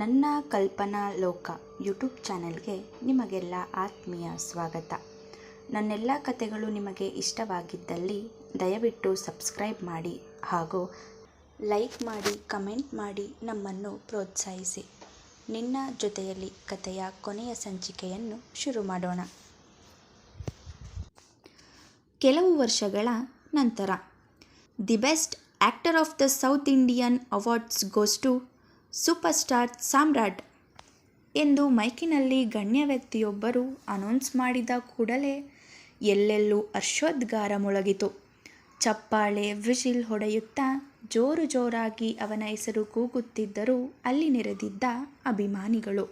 ನನ್ನ ಕಲ್ಪನಾ ಲೋಕ ಯೂಟ್ಯೂಬ್ ಚಾನೆಲ್ಗೆ ನಿಮಗೆಲ್ಲ ಆತ್ಮೀಯ ಸ್ವಾಗತ. ನನ್ನೆಲ್ಲ ಕಥೆಗಳು ನಿಮಗೆ ಇಷ್ಟವಾಗಿದ್ದಲ್ಲಿ ದಯವಿಟ್ಟು ಸಬ್ಸ್ಕ್ರೈಬ್ ಮಾಡಿ ಹಾಗೂ ಲೈಕ್ ಮಾಡಿ, ಕಮೆಂಟ್ ಮಾಡಿ ನಮ್ಮನ್ನು ಪ್ರೋತ್ಸಾಹಿಸಿ. ನಿನ್ನ ಜೊತೆಯಲ್ಲಿ ಕಥೆಯ ಕೊನೆಯ ಸಂಚಿಕೆಯನ್ನು ಶುರು ಮಾಡೋಣ. ಕೆಲವು ವರ್ಷಗಳ ನಂತರ, the best actor of the South Indian awards goes to super star Samrat ಎಂದು ಮೈಕಿನಲ್ಲಿ ಗಣ್ಯ ವ್ಯಕ್ತಿಯೊಬ್ಬರು ಅನೌನ್ಸ್ ಮಾಡಿದ ಕೂಡಲೇ ಎಲ್ಲೆಲ್ಲೂ ಹರ್ಷೋದ್ಗಾರ ಮೊಳಗಿತು. ಚಪ್ಪಾಳೆ ವಿಶಿಲ್ ಹೊಡೆಯುತ್ತಾ ಜೋರು ಜೋರಾಗಿ ಅವನ ಹೆಸರು ಕೂಗುತ್ತಿದ್ದರೂ ಅಲ್ಲಿ ನೆರೆದಿದ್ದ ಅಭಿಮಾನಿಗಳು.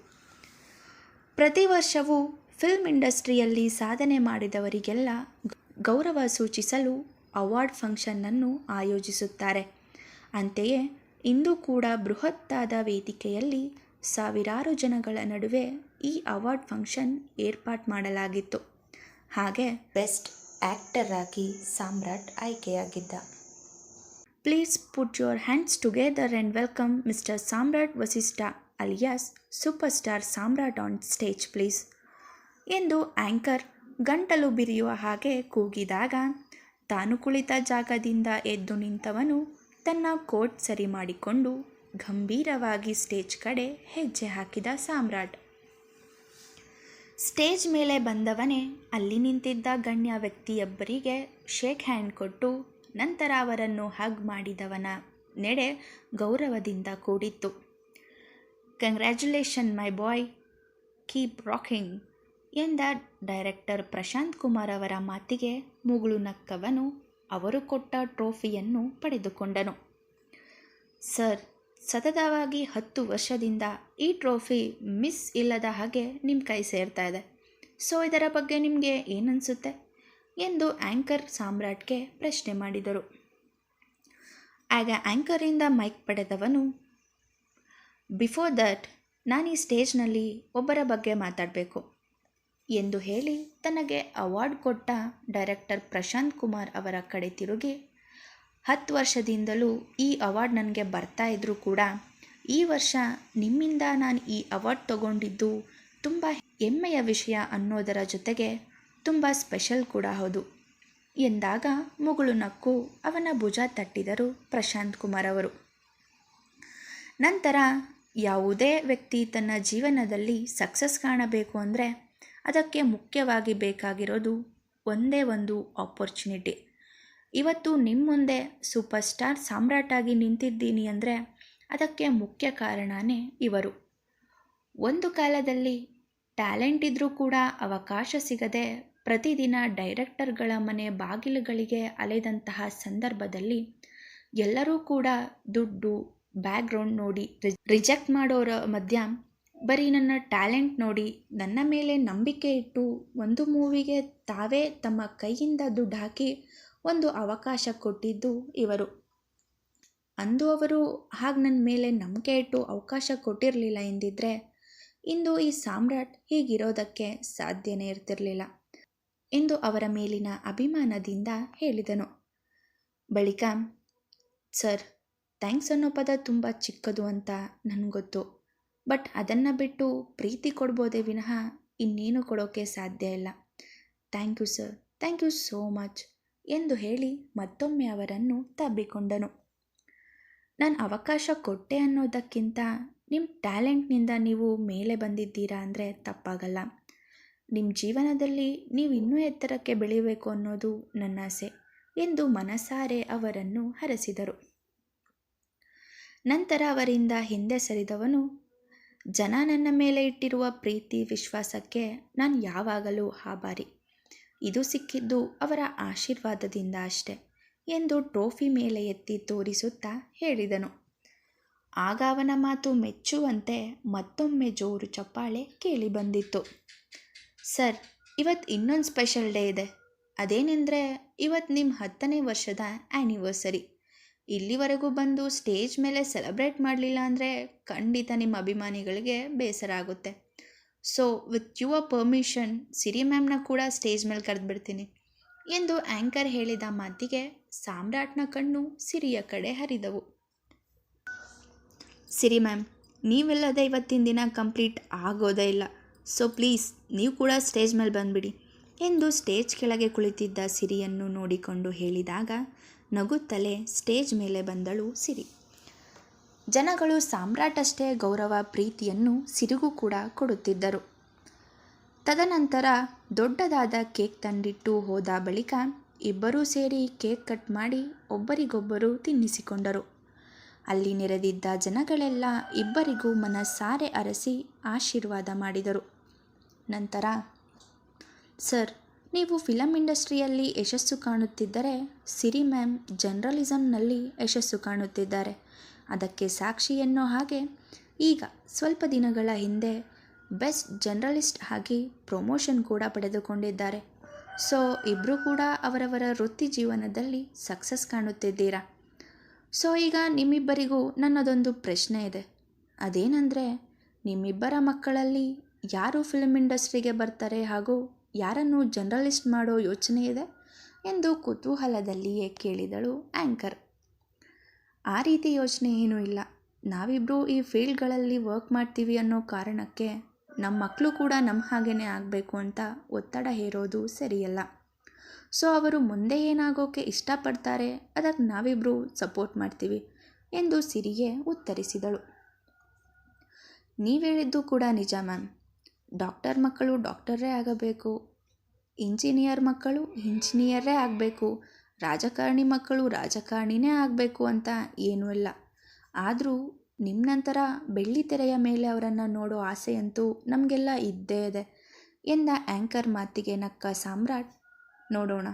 ಪ್ರತಿ ವರ್ಷವೂ ಫಿಲ್ಮ್ ಇಂಡಸ್ಟ್ರಿಯಲ್ಲಿ ಸಾಧನೆ ಮಾಡಿದವರಿಗೆಲ್ಲ ಗೌರವ ಸೂಚಿಸಲು ಅವಾರ್ಡ್ ಫಂಕ್ಷನ್ನನ್ನು ಆಯೋಜಿಸುತ್ತಾರೆ. ಅಂತೆಯೇ ಇಂದು ಕೂಡ ಬೃಹತ್ತಾದ ವೇದಿಕೆಯಲ್ಲಿ ಸಾವಿರಾರು ಜನಗಳ ನಡುವೆ ಈ ಅವಾರ್ಡ್ ಫಂಕ್ಷನ್ ಏರ್ಪಾಟ್ ಮಾಡಲಾಗಿತ್ತು. ಹಾಗೆ ಬೆಸ್ಟ್ ಆ್ಯಕ್ಟರ್ ಆಗಿ ಸಾಮ್ರಾಟ್ ಆಯ್ಕೆಯಾಗಿದ್ದ. Please put your hands together and welcome mister Samrat Vasishtha alias super star Samrat on stage, please. ಎಂದು ಆ್ಯಂಕರ್ ಗಂಟಲು ಬಿರಿಯುವ ಹಾಗೆ ಕೂಗಿದಾಗ ತಾನು ಕುಳಿತ ಜಾಗದಿಂದ ಎದ್ದು ನಿಂತವನು ತನ್ನ ಕೋಟ್ ಸರಿ ಮಾಡಿಕೊಂಡು ಗಂಭೀರವಾಗಿ ಸ್ಟೇಜ್ ಕಡೆ ಹೆಜ್ಜೆ ಹಾಕಿದ ಸಾಮ್ರಾಟ್. ಸ್ಟೇಜ್ ಮೇಲೆ ಬಂದವನೇ ಅಲ್ಲಿ ನಿಂತಿದ್ದ ಗಣ್ಯ ವ್ಯಕ್ತಿಯೊಬ್ಬರಿಗೆ ಶೇಕ್ ಹ್ಯಾಂಡ್ ಕೊಟ್ಟು ನಂತರ ಅವರನ್ನು ಹಗ್ ಮಾಡಿದವನ ನೆಡೆ ಗೌರವದಿಂದ ಕೂಡಿತ್ತು. Congratulation my boy keep rocking ಎಂದ ಡೈರೆಕ್ಟರ್ ಪ್ರಶಾಂತ್ ಕುಮಾರ್ ಅವರ ಮಾತಿಗೆ ಮುಗುಳು ನಕ್ಕವನು ಅವರು ಕೊಟ್ಟ ಟ್ರೋಫಿಯನ್ನು ಪಡೆದುಕೊಂಡನು. ಸರ್, ಸತತವಾಗಿ ಹತ್ತು ವರ್ಷದಿಂದ ಈ ಟ್ರೋಫಿ ಮಿಸ್ ಇಲ್ಲದ ಹಾಗೆ ನಿಮ್ಮ ಕೈ ಸೇರ್ತಾ ಇದೆ. ಸೊ, ಇದರ ಬಗ್ಗೆ ನಿಮಗೆ ಏನನ್ಸುತ್ತೆ? ಎಂದು ಆ್ಯಂಕರ್ ಸಾಮ್ರಾಟ್ಗೆ ಪ್ರಶ್ನೆ ಮಾಡಿದರು. ಆಗ ಆ್ಯಂಕರಿಂದ ಮೈಕ್ ಪಡೆದವನು, ಬಿಫೋರ್ ದಟ್, ನಾನು ಈ ಸ್ಟೇಜ್ನಲ್ಲಿ ಒಬ್ಬರ ಬಗ್ಗೆ ಮಾತಾಡಬೇಕು. ಎಂದು ಹೇಳಿ ತನಗೆ ಅವಾರ್ಡ್ ಕೊಟ್ಟ ಡೈರೆಕ್ಟರ್ ಪ್ರಶಾಂತ್ ಕುಮಾರ್ ಅವರ ಕಡೆ ತಿರುಗಿ, ಹತ್ತು ವರ್ಷದಿಂದಲೂ ಈ ಅವಾರ್ಡ್ ನನಗೆ ಬರ್ತಾ ಇದ್ದರೂ ಕೂಡ ಈ ವರ್ಷ ನಿಮ್ಮಿಂದ ನಾನು ಈ ಅವಾರ್ಡ್ ತಗೊಂಡಿದ್ದು ತುಂಬ ಹೆಮ್ಮೆಯ ವಿಷಯ ಅನ್ನೋದರ ಜೊತೆಗೆ ತುಂಬ ಸ್ಪೆಷಲ್ ಕೂಡ ಹೌದು ಎಂದಾಗ ಮುಗುಳು ನಕ್ಕು ಅವನ ಭುಜ ತಟ್ಟಿದರು ಪ್ರಶಾಂತ್ ಕುಮಾರ್ ಅವರು. ನಂತರ ಯಾವುದೇ ವ್ಯಕ್ತಿ ತನ್ನ ಜೀವನದಲ್ಲಿ ಸಕ್ಸಸ್ ಕಾಣಬೇಕು ಅಂದರೆ ಅದಕ್ಕೆ ಮುಖ್ಯವಾಗಿ ಬೇಕಾಗಿರೋದು ಒಂದೇ ಒಂದು ಆಪರ್ಚುನಿಟಿ ಇವತ್ತು ನಿಮ್ಮ ಮುಂದೆ ಸೂಪರ್ ಸ್ಟಾರ್ ಸಾಮ್ರಾಟಾಗಿ ನಿಂತಿದ್ದೀನಿ ಅಂದರೆ ಅದಕ್ಕೆ ಮುಖ್ಯ ಕಾರಣವೇ ಇವರು. ಒಂದು ಕಾಲದಲ್ಲಿ ಟ್ಯಾಲೆಂಟ್ ಇದ್ದರೂ ಕೂಡ ಅವಕಾಶ ಸಿಗದೆ ಪ್ರತಿದಿನ ಡೈರೆಕ್ಟರ್ಗಳ ಮನೆ ಬಾಗಿಲುಗಳಿಗೆ ಅಲೆದಂತಹ ಸಂದರ್ಭದಲ್ಲಿ ಎಲ್ಲರೂ ಕೂಡ ದುಡ್ಡು ಬ್ಯಾಕ್ಗ್ರೌಂಡ್ ನೋಡಿ ರಿಜೆಕ್ಟ್ ಮಾಡೋರ ಮಧ್ಯ ಬರೀ ನನ್ನ ಟ್ಯಾಲೆಂಟ್ ನೋಡಿ ನನ್ನ ಮೇಲೆ ನಂಬಿಕೆ ಇಟ್ಟು ಒಂದು ಮೂವಿಗೆ ತಾವೇ ತಮ್ಮ ಕೈಯಿಂದ ದುಡ್ಡು ಹಾಕಿ ಒಂದು ಅವಕಾಶ ಕೊಟ್ಟಿದ್ದು ಇವರು. ಅಂದು ಅವರು ಹಾಗೆ ನನ್ನ ಮೇಲೆ ನಂಬಿಕೆ ಇಟ್ಟು ಅವಕಾಶ ಕೊಟ್ಟಿರಲಿಲ್ಲ ಎಂದಿದ್ದರೆ ಇಂದು ಈ ಸಾಮ್ರಾಟ್ ಹೀಗಿರೋದಕ್ಕೆ ಸಾಧ್ಯನೇ ಇರ್ತಿರಲಿಲ್ಲ ಎಂದು ಅವರ ಮೇಲಿನ ಅಭಿಮಾನದಿಂದ ಹೇಳಿದನು. ಬಳಿಕ, ಸರ್, ಥ್ಯಾಂಕ್ಸ್ ಅನ್ನೋ ಪದ ತುಂಬ ಚಿಕ್ಕದು ಅಂತ ನನಗೊತ್ತು. ಗೊತ್ತು ಬಟ್ ಅದನ್ನು ಬಿಟ್ಟು ಪ್ರೀತಿ ಕೊಡ್ಬೋದೇ ವಿನಃ ಇನ್ನೇನು ಕೊಡೋಕ್ಕೆ ಸಾಧ್ಯ ಇಲ್ಲ. Thank you sir thank you so much ಎಂದು ಹೇಳಿ ಮತ್ತೊಮ್ಮೆ ಅವರನ್ನು ತಬ್ಬಿಕೊಂಡನು. ನಾನು ಅವಕಾಶ ಕೊಟ್ಟೆ ಅನ್ನೋದಕ್ಕಿಂತ ನಿಮ್ಮ ಟ್ಯಾಲೆಂಟ್ನಿಂದ ನೀವು ಮೇಲೆ ಬಂದಿದ್ದೀರಾ ಅಂದರೆ ತಪ್ಪಾಗಲ್ಲ. ನಿಮ್ಮ ಜೀವನದಲ್ಲಿ ನೀವು ಇನ್ನೂ ಎತ್ತರಕ್ಕೆ ಬೆಳೆಯಬೇಕು ಅನ್ನೋದು ನನ್ನ ಆಸೆ ಎಂದು ಮನಸಾರೆ ಅವರನ್ನು ಹರಸಿದರು. ನಂತರ ಅವರಿಂದ ಹಿಂದೆ ಸರಿದವನು ಜನ ನನ್ನ ಮೇಲೆ ಇಟ್ಟಿರುವ ಪ್ರೀತಿ ವಿಶ್ವಾಸಕ್ಕೆ ನಾನು ಯಾವಾಗಲೂ ಆಭಾರಿ. ಇದು ಸಿಕ್ಕಿದ್ದು ಅವರ ಆಶೀರ್ವಾದದಿಂದ ಅಷ್ಟೆ ಎಂದು ಟ್ರೋಫಿ ಮೇಲೆ ಎತ್ತಿ ತೋರಿಸುತ್ತಾ ಹೇಳಿದನು. ಆಗ ಅವನ ಮಾತು ಮೆಚ್ಚುವಂತೆ ಮತ್ತೊಮ್ಮೆ ಜೋರು ಚಪ್ಪಾಳೆ ಕೇಳಿಬಂದಿತ್ತು ಸರ್ ಇವತ್ತು ಇನ್ನೊಂದು ಸ್ಪೆಷಲ್ ಡೇ ಇದೆ. ಅದೇನೆಂದರೆ ಇವತ್ತು ನಿಮ್ಮ ಹತ್ತನೇ ವರ್ಷದ ಆ್ಯನಿವರ್ಸರಿ ಇಲ್ಲಿವರೆಗೂ ಬಂದು ಸ್ಟೇಜ್ ಮೇಲೆ ಸೆಲೆಬ್ರೇಟ್ ಮಾಡಲಿಲ್ಲ ಅಂದರೆ ಖಂಡಿತ ನಿಮ್ಮ ಅಭಿಮಾನಿಗಳಿಗೆ ಬೇಸರ ಆಗುತ್ತೆ. So with your permission Siri ಮ್ಯಾಮ್ನ ಕೂಡ ಸ್ಟೇಜ್ ಮೇಲೆ ಕರೆದ್ಬಿಡ್ತೀನಿ. ಎಂದು ಆ್ಯಂಕರ್ ಹೇಳಿದ ಮಾತಿಗೆ ಸಾಮ್ರಾಟ್ನ ಕಣ್ಣು ಸಿರಿಯ ಕಡೆ ಹರಿದವು. ಸಿರಿ ಮ್ಯಾಮ್ ನೀವಿಲ್ಲದೆ ಇವತ್ತಿನ ದಿನ ಕಂಪ್ಲೀಟ್ ಆಗೋದೇ ಇಲ್ಲ. ಸೊ ಪ್ಲೀಸ್ ನೀವು ಕೂಡ ಸ್ಟೇಜ್ ಮೇಲೆ ಬಂದುಬಿಡಿ. ಎಂದು ಸ್ಟೇಜ್ ಕೆಳಗೆ ಕುಳಿತಿದ್ದ ಸಿರಿಯನ್ನು ನೋಡಿಕೊಂಡು ಹೇಳಿದಾಗ ನಗುತ್ತಲೇ ಸ್ಟೇಜ್ ಮೇಲೆ ಬಂದಳು ಸಿರಿ. ಜನಗಳು ಸಾಮ್ರಾಟಷ್ಟೇ ಗೌರವ ಪ್ರೀತಿಯನ್ನು ಸಿರಿಗೂ ಕೂಡ ಕೊಡುತ್ತಿದ್ದರು. ತದನಂತರ ದೊಡ್ಡದಾದ ಕೇಕ್ ತಂದಿಟ್ಟು ಹೋದ ಬಳಿಕ ಇಬ್ಬರೂ ಸೇರಿ ಕೇಕ್ ಕಟ್ ಮಾಡಿ ಒಬ್ಬರಿಗೊಬ್ಬರು ತಿನ್ನಿಸಿಕೊಂಡರು. ಅಲ್ಲಿ ನೆರೆದಿದ್ದ ಜನಗಳೆಲ್ಲ ಇಬ್ಬರಿಗೂ ಮನಸಾರೆ ಅರಸಿ ಆಶೀರ್ವಾದ ಮಾಡಿದರು. ನಂತರ, ಸರ್ ನೀವು ಫಿಲಮ್ ಇಂಡಸ್ಟ್ರಿಯಲ್ಲಿ ಯಶಸ್ಸು ಕಾಣುತ್ತಿದ್ದರೆ, ಸಿರಿ ಮ್ಯಾಮ್ ಜರ್ನಲಿಸಮ್ನಲ್ಲಿ ಯಶಸ್ಸು ಕಾಣುತ್ತಿದ್ದಾರೆ. ಅದಕ್ಕೆ ಸಾಕ್ಷಿ ಎನ್ನೋ ಹಾಗೆ, ಈಗ ಸ್ವಲ್ಪ ದಿನಗಳ ಹಿಂದೆ ಬೆಸ್ಟ್ ಜರ್ನಲಿಸ್ಟ್ ಆಗಿ ಪ್ರಮೋಷನ್ ಕೂಡ ಪಡೆದುಕೊಂಡಿದ್ದಾರೆ. ಸೊ ಇಬ್ಬರು ಕೂಡ ಅವರವರ ವೃತ್ತಿ ಜೀವನದಲ್ಲಿ ಸಕ್ಸಸ್ ಕಾಣುತ್ತಿದ್ದೀರಾ? ಸೊ, ಈಗ ನಿಮ್ಮಿಬ್ಬರಿಗೂ ನನ್ನದೊಂದು ಪ್ರಶ್ನೆ ಇದೆ. ಅದೇನೆಂದರೆ, ನಿಮ್ಮಿಬ್ಬರ ಮಕ್ಕಳಲ್ಲಿ ಯಾರು ಫಿಲ್ಮ್ ಇಂಡಸ್ಟ್ರಿಗೆ ಬರ್ತಾರೆ ಹಾಗೂ ಯಾರನ್ನು ಜರ್ನಲಿಸ್ಟ್ ಮಾಡೋ ಯೋಚನೆ ಇದೆ? ಎಂದು ಕುತೂಹಲದಲ್ಲಿಯೇ ಕೇಳಿದಳು ಆ್ಯಂಕರ್ ಆ ರೀತಿ ಯೋಚನೆ ಏನೂ ಇಲ್ಲ. ನಾವಿಬ್ಬರು ಈ ಫೀಲ್ಡ್ಗಳಲ್ಲಿ ವರ್ಕ್ ಮಾಡ್ತೀವಿ ಅನ್ನೋ ಕಾರಣಕ್ಕೆ ನಮ್ಮ ಮಕ್ಕಳು ಕೂಡ ನಮ್ಮ ಹಾಗೇ ಆಗಬೇಕು ಅಂತ ಒತ್ತಡ ಹೇರೋದು ಸರಿಯಲ್ಲ. ಸೊ, ಅವರು ಮುಂದೆ ಏನಾಗೋಕ್ಕೆ ಇಷ್ಟಪಡ್ತಾರೆ? ಅದಕ್ಕೆ ನಾವಿಬ್ಬರು ಸಪೋರ್ಟ್ ಮಾಡ್ತೀವಿ ಎಂದು ಸಿರಿಗೆ ಉತ್ತರಿಸಿದಳು. ನೀವು ಹೇಳಿದ್ದು ಕೂಡ ನಿಜ ಮ್ಯಾಮ್. ಡಾಕ್ಟರ್ ಮಕ್ಕಳು ಡಾಕ್ಟರೇ ಆಗಬೇಕು. ಇಂಜಿನಿಯರ್ ಮಕ್ಕಳು ಇಂಜಿನಿಯರೇ ಆಗಬೇಕು. ರಾಜಕಾರಣಿ ಮಕ್ಕಳು ರಾಜಕಾರಣಿನೇ ಆಗಬೇಕು ಅಂತ ಏನೂ ಇಲ್ಲ. ಆದರೂ ನಿಮ್ಮ ನಂತರ ಬೆಳ್ಳಿ ತೆರೆಯ ಮೇಲೆ ಅವರನ್ನು ನೋಡೋ ಆಸೆಯಂತೂ ನಮಗೆಲ್ಲ ಇದ್ದೇ ಇದೆ ಎಂದ ಆ್ಯಂಕರ್ ಮಾತಿಗೆ ನಕ್ಕ ಸಾಮ್ರಾಟ್, ನೋಡೋಣ,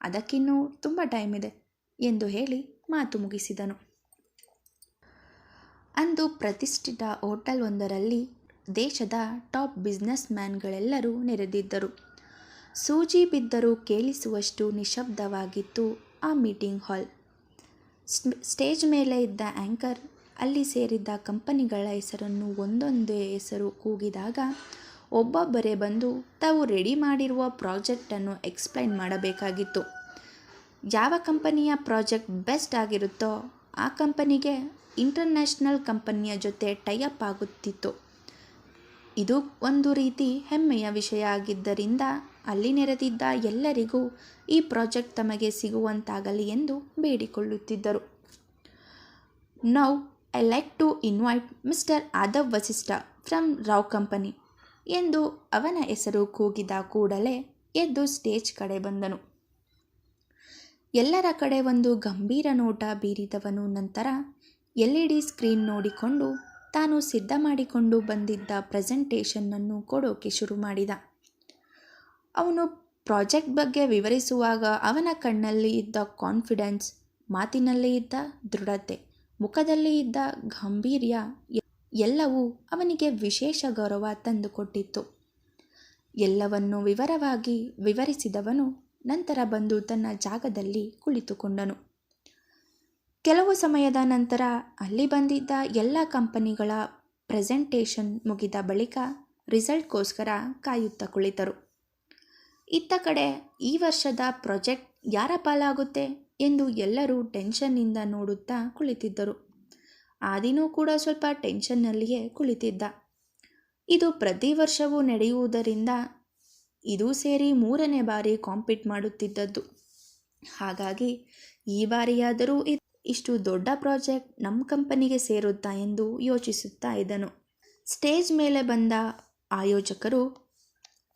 ಅದಕ್ಕಿನ್ನೂ ತುಂಬ ಟೈಮ್ ಇದೆ ಎಂದು ಹೇಳಿ ಮಾತು ಮುಗಿಸಿದನು. ಅಂದು ಪ್ರತಿಷ್ಠಿತ ಹೋಟೆಲ್ ಒಂದರಲ್ಲಿ ದೇಶದ ಟಾಪ್ ಬಿಸ್ನೆಸ್ ಮ್ಯಾನ್ಗಳೆಲ್ಲರೂ ನೆರೆದಿದ್ದರು. ಸೂಜಿ ಬಿದ್ದರೂ ಕೇಳಿಸುವಷ್ಟು ನಿಶಬ್ದವಾಗಿತ್ತು ಆ ಮೀಟಿಂಗ್ ಹಾಲ್. ಸ್ಟೇಜ್ ಮೇಲೆ ಇದ್ದ ಆ್ಯಂಕರ್ ಅಲ್ಲಿ ಸೇರಿದ್ದ ಕಂಪನಿಗಳ ಹೆಸರನ್ನು ಒಂದೊಂದೇ ಹೆಸರು ಕೂಗಿದಾಗ ಒಬ್ಬೊಬ್ಬರೇ ಬಂದು ತಾವು ರೆಡಿ ಮಾಡಿರುವ ಪ್ರಾಜೆಕ್ಟನ್ನು ಎಕ್ಸ್ಪ್ಲೈನ್ ಮಾಡಬೇಕಾಗಿತ್ತು. ಯಾವ ಕಂಪನಿಯ ಪ್ರಾಜೆಕ್ಟ್ ಬೆಸ್ಟ್ ಆಗಿರುತ್ತೋ ಆ ಕಂಪನಿಗೆ ಇಂಟರ್ನ್ಯಾಷನಲ್ ಕಂಪನಿಯ ಜೊತೆ ಟೈಅಪ್ ಆಗುತ್ತಿತ್ತು. ಇದು ಒಂದು ರೀತಿ ಹೆಮ್ಮೆಯ ವಿಷಯ ಆಗಿದ್ದರಿಂದ ಅಲ್ಲಿ ನೆರೆದಿದ್ದ ಎಲ್ಲರಿಗೂ ಈ ಪ್ರಾಜೆಕ್ಟ್ ತಮಗೆ ಸಿಗುವಂತಾಗಲಿ ಎಂದು ಬೇಡಿಕೊಳ್ಳುತ್ತಿದ್ದರು. Now I like to invite mister Aadhav Vasishtha from Rao company ಎಂದು ಅವನ ಹೆಸರು ಕೂಗಿದ ಕೂಡಲೇ ಎದ್ದು ಸ್ಟೇಜ್ ಕಡೆ ಬಂದನು. ಎಲ್ಲರ ಕಡೆ ಒಂದು ಗಂಭೀರ ನೋಟ ಬೀರಿದವನು ನಂತರ ಎಲ್ ಇ ಡಿ ಸ್ಕ್ರೀನ್ ನೋಡಿಕೊಂಡು ತಾನು ಸಿದ್ಧ ಮಾಡಿಕೊಂಡು ಬಂದಿದ್ದ ಪ್ರೆಸೆಂಟೇಷನ್ನನ್ನು ಕೊಡೋಕೆ ಶುರು ಮಾಡಿದ. ಅವನು ಪ್ರಾಜೆಕ್ಟ್ ಬಗ್ಗೆ ವಿವರಿಸುವಾಗ ಅವನ ಕಣ್ಣಲ್ಲಿ ಇದ್ದ ಕಾನ್ಫಿಡೆನ್ಸ್ ಮಾತಿನಲ್ಲಿ ಇದ್ದ ದೃಢತೆ, ಮುಖದಲ್ಲಿ ಇದ್ದ ಗಾಂಭೀರ್ಯ ಎಲ್ಲವೂ ಅವನಿಗೆ ವಿಶೇಷ ಗೌರವ ತಂದುಕೊಟ್ಟಿತ್ತು. ಎಲ್ಲವನ್ನು ವಿವರವಾಗಿ ವಿವರಿಸಿದವನು ನಂತರ ಬಂದು ತನ್ನ ಜಾಗದಲ್ಲಿ ಕುಳಿತುಕೊಂಡನು. ಕೆಲವು ಸಮಯದ ನಂತರ ಅಲ್ಲಿ ಬಂದಿದ್ದ ಎಲ್ಲ ಕಂಪನಿಗಳ ಪ್ರೆಸೆಂಟೇಷನ್ ಮುಗಿದ ಬಳಿಕ ರಿಸಲ್ಟ್ಗೋಸ್ಕರ ಕಾಯುತ್ತಾ ಕುಳಿತರು. ಇತ್ತ ಕಡೆ ಈ ವರ್ಷದ ಪ್ರಾಜೆಕ್ಟ್ ಯಾರ ಪಾಲಾಗುತ್ತೆ ಎಂದು ಎಲ್ಲರೂ ಟೆನ್ಷನ್ನಿಂದ ನೋಡುತ್ತಾ ಕುಳಿತಿದ್ದರು. ಆದಿನೂ ಕೂಡ ಸ್ವಲ್ಪ ಟೆನ್ಷನ್ನಲ್ಲಿಯೇ ಕುಳಿತಿದ್ದ. ಇದು ಪ್ರತಿ ವರ್ಷವೂ ನಡೆಯುವುದರಿಂದ ಇದೂ ಸೇರಿ ಮೂರನೇ ಬಾರಿ ಕಾಂಪೀಟ್ ಮಾಡುತ್ತಿದ್ದದ್ದು. ಹಾಗಾಗಿ ಈ ಬಾರಿಯಾದರೂ ಇಷ್ಟು ದೊಡ್ಡ ಪ್ರಾಜೆಕ್ಟ್ ನಮ್ಮ ಕಂಪನಿಗೆ ಸೇರುತ್ತಾ ಎಂದು ಯೋಚಿಸುತ್ತಾ ಇದ್ದನು. ಸ್ಟೇಜ್ ಮೇಲೆ ಬಂದ ಆಯೋಜಕರು